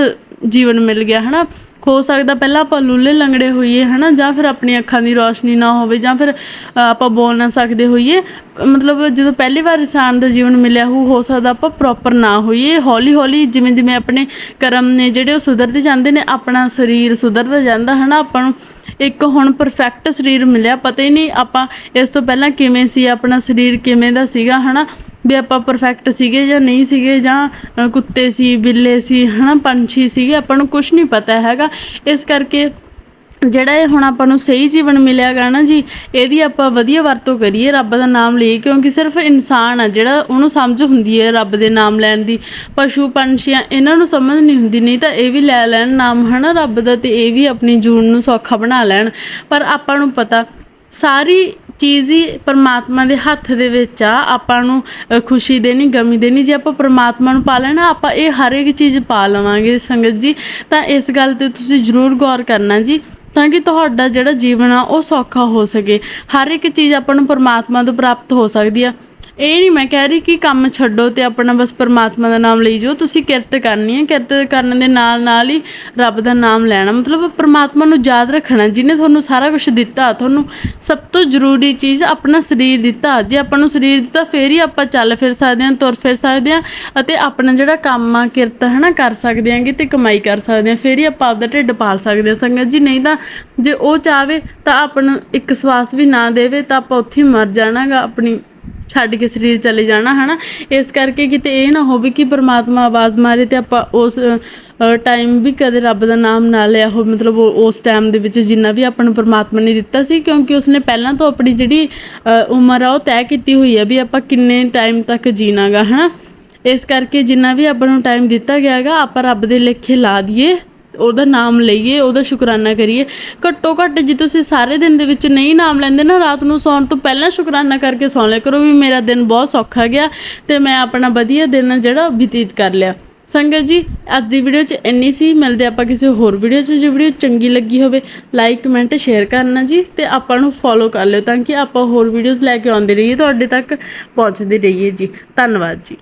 ਜੀਵਨ ਮਿਲ ਗਿਆ ਹਨਾ। ਹੋ ਸਕਦਾ, ਪਹਿਲਾਂ ਆਪਾਂ ਲੂਲੇ ਲੰਗੜੇ ਹੋਈਏ, ਹਨਾ, ਜਾਂ ਫਿਰ ਆਪਣੀ ਅੱਖਾਂ ਦੀ ਰੋਸ਼ਨੀ ਨਾ ਹੋਵੇ, ਜਾਂ ਫਿਰ ਆਪਾਂ ਬੋਲ ਨਾ ਸਕਦੇ ਹੋਈਏ। ਮਤਲਬ ਜਦੋਂ ਪਹਿਲੀ ਵਾਰ ਇਨਸਾਨ ਦਾ ਜੀਵਨ ਮਿਲਿਆ ਹੋ ਹੋ ਸਕਦਾ ਆਪਾਂ ਪ੍ਰੋਪਰ ਨਾ ਹੋਈਏ। ਹੌਲੀ ਹੌਲੀ ਜਿਵੇਂ ਜਿਵੇਂ ਆਪਣੇ ਕਰਮ ਨੇ ਜਿਹੜੇ ਉਹ ਸੁਧਰਦੇ ਜਾਂਦੇ ਨੇ, ਆਪਣਾ ਸਰੀਰ ਸੁਧਰਦਾ ਜਾਂਦਾ, ਹਨਾ, ਆਪਾਂ ਨੂੰ ਇੱਕ ਹੁਣ ਪਰਫੈਕਟ ਸਰੀਰ ਮਿਲਿਆ, ਪਤਾ ਹੀ ਨਹੀਂ ਆਪਾਂ ਇਸ ਤੋਂ ਪਹਿਲਾਂ ਕਿਵੇਂ ਸੀ, ਆਪਣਾ ਸਰੀਰ ਕਿਵੇਂ ਦਾ ਸੀਗਾ, ਹਨਾ? ਵੀ ਆਪਾਂ ਪਰਫੈਕਟ ਸੀਗੇ ਜਾਂ ਨਹੀਂ ਸੀਗੇ, ਜਾਂ ਕੁੱਤੇ ਸੀ, ਬਿੱਲੇ ਸੀ, ਹਨਾ? ਪੰਛੀ ਸੀਗੇ, ਆਪਾਂ ਨੂੰ ਕੁਝ ਨਹੀਂ ਪਤਾ ਹੈਗਾ। ਇਸ ਕਰਕੇ ਜਿਹੜਾ ਇਹ ਹੁਣ ਆਪਾਂ ਨੂੰ ਸਹੀ ਜੀਵਨ ਮਿਲਿਆ ਗਾ ਨਾ ਜੀ, ਇਹਦੀ ਆਪਾਂ ਵਧੀਆ ਵਰਤੋਂ ਕਰੀਏ ਰੱਬ ਦਾ ਨਾਮ ਲਈਏ, ਕਿਉਂਕਿ ਸਿਰਫ ਇਨਸਾਨ ਆ ਜਿਹੜਾ ਉਹਨੂੰ ਸਮਝ ਹੁੰਦੀ ਹੈ ਰੱਬ ਦੇ ਨਾਮ ਲੈਣ ਦੀ, ਪਸ਼ੂ, ਪੰਛੀਆਂ, ਇਹਨਾਂ ਨੂੰ ਸਮਝ ਨਹੀਂ ਹੁੰਦੀ, ਨਹੀਂ ਤਾਂ ਇਹ ਵੀ ਲੈ ਲੈਣ ਨਾਮ, ਹਨਾ ਰੱਬ ਦਾ ਤੇ ਇਹ ਵੀ ਆਪਣੀ ਜੂਨ ਨੂੰ ਸੌਖਾ ਬਣਾ ਲੈਣ। ਪਰ ਆਪਾਂ ਨੂੰ ਪਤਾ, ਸਾਰੀ ਚੀਜ਼ ਹੀ ਪਰਮਾਤਮਾ ਦੇ ਹੱਥ ਦੇ ਵਿੱਚ ਆ, ਆਪਾਂ ਨੂੰ ਖੁਸ਼ੀ ਦੇਣੀ, ਗਮੀ ਦੇਣੀ, ਜੇ ਆਪਾਂ ਪਰਮਾਤਮਾ ਨੂੰ ਪਾ ਲੈਣਾ, ਆਪਾਂ ਇਹ ਹਰ ਇੱਕ ਚੀਜ਼ ਪਾ ਲਵਾਂਗੇ ਸੰਗਤ ਜੀ। ਤਾਂ ਇਸ ਗੱਲ ਤੇ ਤੁਸੀਂ ਜ਼ਰੂਰ ਗੌਰ ਕਰਨਾ ਜੀ। ਤਾਂ ਕਿ ਤੁਹਾਡਾ ਜਿਹੜਾ ਜੀਵਨ ਆ, ਉਹ ਸੌਖਾ ਹੋ ਸਕੇ। ਹਰ ਇੱਕ ਚੀਜ਼ ਆਪਾਂ ਨੂੰ ਪਰਮਾਤਮਾ ਤੋਂ ਪ੍ਰਾਪਤ ਹੋ ਸਕਦੀ ਆ। ਇਹ ਨਹੀਂ ਮੈਂ ਕਹਿ ਰਹੀ ਕਿ ਕੰਮ ਛੱਡੋ ਤੇ ਆਪਣਾ ਬਸ ਪਰਮਾਤਮਾ ਦਾ ਨਾਮ ਲਈ ਜਾਓ। ਤੁਸੀਂ ਕਿਰਤ ਕਰਨੀ ਹੈ। ਕਿਰਤ ਕਰਨ ਦੇ ਨਾਲ ਨਾਲ ਹੀ ਰੱਬ ਦਾ ਨਾਮ ਲੈਣਾ। ਮਤਲਬ ਪਰਮਾਤਮਾ ਨੂੰ ਯਾਦ ਰੱਖਣਾ। ਜਿਹਨੇ ਤੁਹਾਨੂੰ ਸਾਰਾ ਕੁਝ ਦਿੱਤਾ, ਤੁਹਾਨੂੰ ਸਭ ਤੋਂ ਜ਼ਰੂਰੀ ਚੀਜ਼ ਆਪਣਾ ਸਰੀਰ ਦਿੱਤਾ। ਜੇ ਆਪਾਂ ਨੂੰ ਸਰੀਰ ਦਿੱਤਾ, ਫੇਰ ਹੀ ਆਪਾਂ ਚੱਲ ਫਿਰ ਸਕਦੇ ਹਾਂ, ਤੁਰ ਫਿਰ ਸਕਦੇ ਹਾਂ ਅਤੇ ਆਪਣਾ ਜਿਹੜਾ ਕੰਮ ਆ, ਕਿਰਤ ਹਨਾ, ਕਰ ਸਕਦੇ ਹਾਂਗੇ ਤੇ ਕਮਾਈ ਕਰ ਸਕਦੇ ਹਾਂ। ਫੇਰ ਹੀ ਆਪਾਂ ਆਪਦਾ ਢਿੱਡ ਪਾਲ ਸਕਦੇ ਹਾਂ। ਸੰਗਤ ਜੀ, ਨਹੀਂ ਤਾਂ ਜੇ ਉਹ ਚਾਵੇ ਤਾਂ ਆਪਾਂ ਨੂੰ ਇੱਕ ਸਵਾਸ ਵੀ ਨਾ ਦੇਵੇ ਤਾਂ ਆਪਾਂ ਉੱਥੇ ਹੀ ਮਰ ਜਾਣਾਗਾ ਆਪਣੀ ਛੱਡ ਕੇ ਸਰੀਰ ਚਲੇ ਜਾਣਾ, ਹਨਾ? ਇਸ ਕਰਕੇ ਕਿਤੇ ਇਹ ਨਾ ਹੋਵੇ ਕਿ ਪ੍ਰਮਾਤਮਾ ਆਵਾਜ਼ ਮਾਰੇ ਤੇ ਆਪਾਂ ਉਸ ਟਾਈਮ ਵੀ ਕਦੇ ਰੱਬ ਦਾ ਨਾਮ ਨਾ ਲਿਆ ਹੋ ਮਤਲਬ ਉਸ ਟਾਈਮ ਦੇ ਵਿੱਚ ਜਿੰਨਾ ਵੀ ਆਪਾਂ ਨੂੰ ਪਰਮਾਤਮਾ ਨੇ ਦਿੱਤਾ ਸੀ, ਕਿਉਂਕਿ ਉਸਨੇ ਪਹਿਲਾਂ ਤੋਂ ਆਪਣੀ ਜਿਹੜੀ ਉਮਰ ਆ, ਉਹ ਤੈਅ ਕੀਤੀ ਹੋਈ ਹੈ ਵੀ ਆਪਾਂ ਕਿੰਨੇ ਟਾਈਮ ਤੱਕ ਜੀਣਾਗਾ, ਹਨਾ? ਇਸ ਕਰਕੇ ਜਿੰਨਾ ਵੀ ਆਪਾਂ ਨੂੰ ਟਾਈਮ ਦਿੱਤਾ ਗਿਆਗਾ, ਆਪਾਂ ਰੱਬ ਦੇ ਲੇਖੇ ਲਾ ਦਈਏ। ਉਹਦਾ ਨਾਮ ਲਈਏ, ਉਹਦਾ ਸ਼ੁਕਰਾਨਾ ਕਰੀਏ। ਘੱਟੋ ਘੱਟ ਜੇ ਤੁਸੀਂ ਸਾਰੇ ਦਿਨ ਦੇ ਵਿੱਚ ਨਹੀਂ ਨਾਮ ਲੈਂਦੇ ਨਾ, ਰਾਤ ਨੂੰ ਸੌਣ ਤੋਂ ਪਹਿਲਾਂ ਸ਼ੁਕਰਾਨਾ ਕਰਕੇ ਸੌਂ ਲਿਆ ਕਰੋ ਵੀ ਮੇਰਾ ਦਿਨ ਬਹੁਤ ਸੌਖਾ ਗਿਆ ਤੇ ਮੈਂ ਆਪਣਾ ਵਧੀਆ ਦਿਨ ਜਿਹੜਾ ਬਤੀਤ ਕਰ ਲਿਆ। ਸੰਗਤ ਜੀ, ਅੱਜ ਦੀ ਵੀਡੀਓ 'ਚ ਇੰਨੀ ਸੀ। ਮਿਲਦੇ ਆਪਾਂ ਕਿਸੇ ਹੋਰ ਵੀਡੀਓ 'ਚ। ਜੇ ਵੀਡੀਓ ਚੰਗੀ ਲੱਗੀ ਹੋਵੇ ਲਾਈਕ ਕਮੈਂਟ ਸ਼ੇਅਰ ਕਰਨਾ ਜੀ ਤੇ ਆਪਾਂ ਨੂੰ ਫੋਲੋ ਕਰ ਲਿਓ ਤਾਂ ਕਿ ਆਪਾਂ ਹੋਰ ਵੀਡੀਓਜ਼ ਲੈ ਕੇ ਆਉਂਦੇ ਰਹੀਏ, ਤੁਹਾਡੇ ਤੱਕ ਪਹੁੰਚਦੇ ਰਹੀਏ ਜੀ। ਧੰਨਵਾਦ ਜੀ।